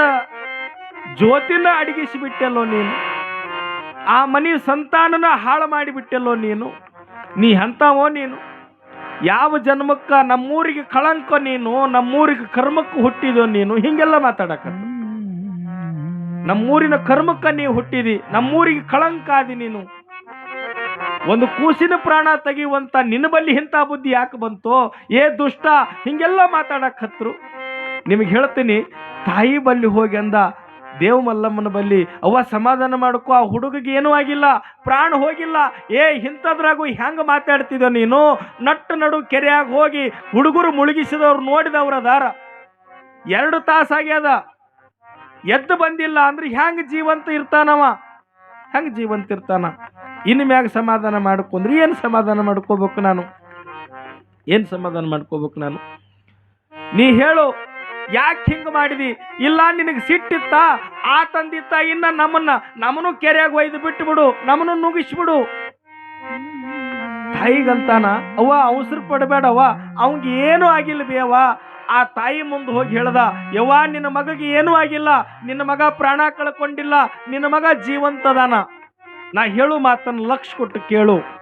ಜ್ಯೋತಿನ ಅಡಗಿಸಿಬಿಟ್ಟೆಲ್ಲೋ ನೀನು? ಆ ಮನಿ ಸಂತಾನನ ಹಾಳು ಮಾಡಿಬಿಟ್ಟೆಲ್ಲೋ ನೀನು? ನೀ ಅಂತಾವೋ ನೀನು? ಯಾವ ಜನ್ಮಕ್ಕ ನಮ್ಮೂರಿಗೆ ಕಳಂಕ ನೀನು, ನಮ್ಮೂರಿಗೆ ಕರ್ಮಕ್ಕೆ ಹುಟ್ಟಿದ ನೀನು? ಹಿಂಗೆಲ್ಲ ಮಾತಾಡಕ ನಮ್ಮೂರಿನ ಕರ್ಮಕ್ಕ ನೀ ಹುಟ್ಟಿದಿ, ನಮ್ಮೂರಿಗೆ ಕಳಂಕ ಆದಿ ನೀನು. ಒಂದು ಕೂಸಿನ ಪ್ರಾಣ ತೆಗೆಯುವಂತ ನಿನ್ನ ಬಲ್ಲಿ ಇಂಥ ಬುದ್ಧಿ ಯಾಕೆ ಬಂತು? ಏ ದುಷ್ಟ, ಹಿಂಗೆಲ್ಲ ಮಾತಾಡಕತ್ರು. ನಿಮಗೆ ಹೇಳ್ತೀನಿ, ತಾಯಿ ಬಲ್ಲಿ ಹೋಗಿ ಅಂದ ದೇವ ಮಲ್ಲಮ್ಮನ ಬಲ್ಲಿ ಅವ್ವ ಸಮಾಧಾನ ಮಾಡ್ಕೋ, ಆ ಹುಡುಗಿಗೆ ಏನೂ ಆಗಿಲ್ಲ, ಪ್ರಾಣ ಹೋಗಿಲ್ಲ. ಏ, ಇಂಥದ್ರಾಗು ಹೆಂಗೆ ಮಾತಾಡ್ತಿದ್ದ ನೀನು? ನಟ್ಟು ನಡು ಕೆರೆಯಾಗಿ ಹೋಗಿ ಹುಡುಗರು ಮುಳುಗಿಸಿದವ್ರು ನೋಡಿದವ್ರ ಅದಾರ. ಎರಡು ತಾಸಾಗ್ಯದ ಎದ್ದು ಬಂದಿಲ್ಲ ಅಂದ್ರೆ ಹೆಂಗೆ ಜೀವಂತ ಇರ್ತಾನವ? ಹೆಂಗೆ ಜೀವಂತ ಇರ್ತಾನ? ಇನ್ನು ಮ್ಯಾಗ ಸಮಾಧಾನ ಮಾಡ್ಕೊಂಡ್ರೆ ಏನು ಸಮಾಧಾನ ಮಾಡ್ಕೋಬೇಕು ನಾನು? ಏನು ಸಮಾಧಾನ ಮಾಡ್ಕೋಬೇಕು ನಾನು? ನೀ ಹೇಳು ಯಾಕೆ ಹಿಂಗೆ ಮಾಡಿದಿ? ಇಲ್ಲ, ನಿನಗೆ ಸಿಟ್ಟಿತ್ತ ಆ ತಂದಿತ್ತ, ಇನ್ನ ನಮ್ಮನ್ನ. ನಮ್ಮನ್ನು ಕೆರೆಯಾಗ ಒಯ್ದು ಬಿಟ್ಟು ಬಿಡು ನಮ್ಮನ್ನು ನುಗ್ಗಿಸ್ಬಿಡು ತಾಯಿಗಂತಾನ? ಅವ್ವ ಅವಸರ ಪಡಬೇಡವ್ವ. ಅವಂಗ ಏನೂ ಆಗಿಲ್ಲ ಬೇವ ಆ ತಾಯಿ ಮುಂದೆ ಹೋಗಿ ಹೇಳ್ದ, ಯವ್ವ, ನಿನ್ನ ಮಗಗೆ ಏನೂ ಆಗಿಲ್ಲ. ನಿನ್ನ ಮಗ ಪ್ರಾಣ ಕಳ್ಕೊಂಡಿಲ್ಲ. ನಿನ್ನ ಮಗ ಜೀವಂತದಾನ. ನಾ ಹೇಳು ಮಾತನ್ನು ಲಕ್ಷ ಕೊಟ್ಟು ಕೇಳು.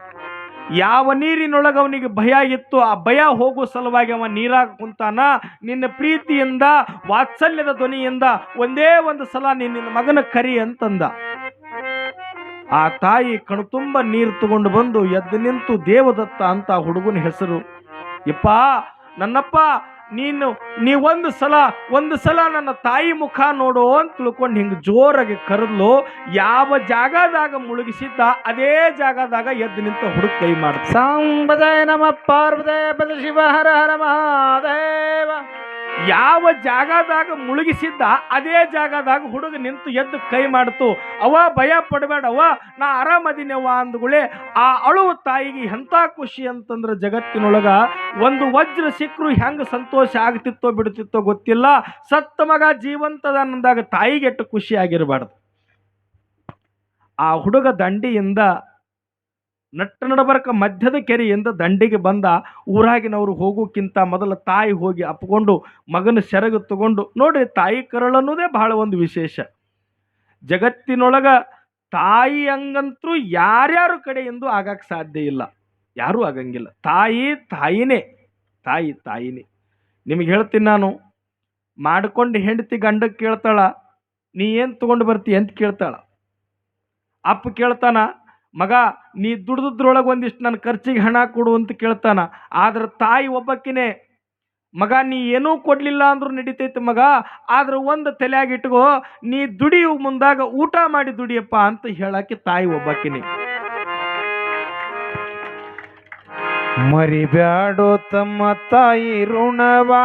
ಯಾವ ನೀರಿನೊಳಗೆ ಅವನಿಗೆ ಭಯ ಇತ್ತು ಆ ಭಯ ಹೋಗೋ ಸಲುವಾಗಿ ಅವ ನೀರಾಗ ಕುಂತಾನ. ನಿನ್ನ ಪ್ರೀತಿಯಿಂದ, ವಾತ್ಸಲ್ಯದ ಧ್ವನಿಯಿಂದ ಒಂದೇ ಒಂದು ಸಲ ನಿನ್ನ ಮಗನ ಕರಿ ಅಂತಂದ. ಆ ತಾಯಿ ಕಣ್ತುಂಬ ನೀರು ತಗೊಂಡು ಬಂದು ಎದ್ದು ನಿಂತು ದೇವದತ್ತ ಅಂತ ಹುಡುಗನ ಹೆಸರು. ಯಪ್ಪ, ನನ್ನಪ್ಪ ನೀನು, ನೀ ಒಂದು ಸಲ ಒಂದು ಸಲ ನನ್ನ ತಾಯಿ ಮುಖ ನೋಡು ಅಂತ ತಿಳ್ಕೊಂಡು ಹಿಂಗೆ ಜೋರಾಗಿ ಕರೆದ್ಲು. ಯಾವ ಜಾಗದಾಗ ಮುಳುಗಿಸಿದ್ದ, ಅದೇ ಜಾಗದಾಗ ಎದ್ದು ನಿಂತ ಹುಡುಕ್ ಕೈ ಮಾಡ್ತ ಸಾಂಬದಾಯ ನಮ ಪಾರ್ವದಯ ಪದ ಶಿವ, ಹರ ಹರ ಮಹಾದೇವ. ಯಾವ ಜಾಗದಾಗ ಮುಳುಗಿಸಿದ್ದ, ಅದೇ ಜಾಗದಾಗ ಹುಡುಗ ನಿಂತು ಎದ್ದು ಕೈ ಮಾಡ್ತು. ಅವ ಭಯ ಪಡಬೇಡವ ನಾ ಆರಾಮದಿನವ ಅಂದ್ಗುಳೆ ಆ ಅಳುವ ತಾಯಿಗೆ ಎಂಥ ಖುಷಿ ಅಂತಂದ್ರೆ ಜಗತ್ತಿನೊಳಗ ಒಂದು ವಜ್ರ ಸಿಕ್ಕರು ಹೆಂಗೆ ಸಂತೋಷ ಆಗ್ತಿತ್ತೋ ಬಿಡ್ತಿತ್ತೋ ಗೊತ್ತಿಲ್ಲ. ಸತ್ತ ಮಗ ಜೀವಂತದ ಅನ್ನದಾಗ ತಾಯಿಗೆ ಎಷ್ಟು ಖುಷಿ ಆಗಿರಬಾರ್ದು. ಆ ಹುಡುಗ ದಂಡಿಯಿಂದ ನಟ್ಟ ನಡಬರ್ಕ ಮಧ್ಯದ ಕೆರೆಯಿಂದ ದಂಡಿಗೆ ಬಂದ ಊರಾಗಿನವರು ಹೋಗೋಕ್ಕಿಂತ ಮೊದಲ ತಾಯಿ ಹೋಗಿ ಅಪ್ಕೊಂಡು ಮಗನ ಸೆರಗು ತಗೊಂಡು, ನೋಡ್ರಿ ತಾಯಿ ಕರಳು ಅನ್ನೋದೇ ಬಹಳ ಒಂದು ವಿಶೇಷ. ಜಗತ್ತಿನೊಳಗ ತಾಯಿ ಹಂಗಂತೂ ಕಡೆ ಎಂದು ಆಗಕ್ಕೆ ಸಾಧ್ಯ ಇಲ್ಲ. ಯಾರೂ ಆಗಂಗಿಲ್ಲ. ತಾಯಿ, ತಾಯಿನೇ ತಾಯಿ, ತಾಯಿನೇ. ನಿಮಗೆ ಹೇಳ್ತೀನಿ ನಾನು, ಮಾಡ್ಕೊಂಡು ಹೆಂಡತಿ ಗಂಡಕ್ಕೆ ಕೇಳ್ತಾಳ, ನೀ ಏನು ತೊಗೊಂಡು ಬರ್ತೀಯ ಅಂತ ಕೇಳ್ತಾಳ. ಅಪ್ಪ ಕೇಳ್ತಾನ ಮಗ, ನೀ ದುಡ್ದದ್ರೊಳಗೆ ಒಂದಿಷ್ಟು ನನ್ನ ಖರ್ಚಿಗೆ ಹಣ ಕೊಡು ಅಂತ ಕೇಳ್ತಾನ. ಆದ್ರೆ ತಾಯಿ ಒಬ್ಬಕ್ಕಿನೇ ಮಗ, ನೀ ಏನೂ ಕೊಡಲಿಲ್ಲ ಅಂದ್ರೂ ನಡೀತೈತೆ ಮಗ, ಆದ್ರೆ ಒಂದು ತಲೆಯಾಗಿಟ್ಕೋ ನೀ ದುಡಿಯು ಮುಂದಾಗ ಊಟ ಮಾಡಿ ದುಡಿಯಪ್ಪ ಅಂತ ಹೇಳಕ್ಕೆ ತಾಯಿ ಒಬ್ಬಕ್ಕಿನಿ ಮರಿಬ್ಯಾಡೋ ತಮ್ಮ ತಾಯಿ ಋಣವಾ?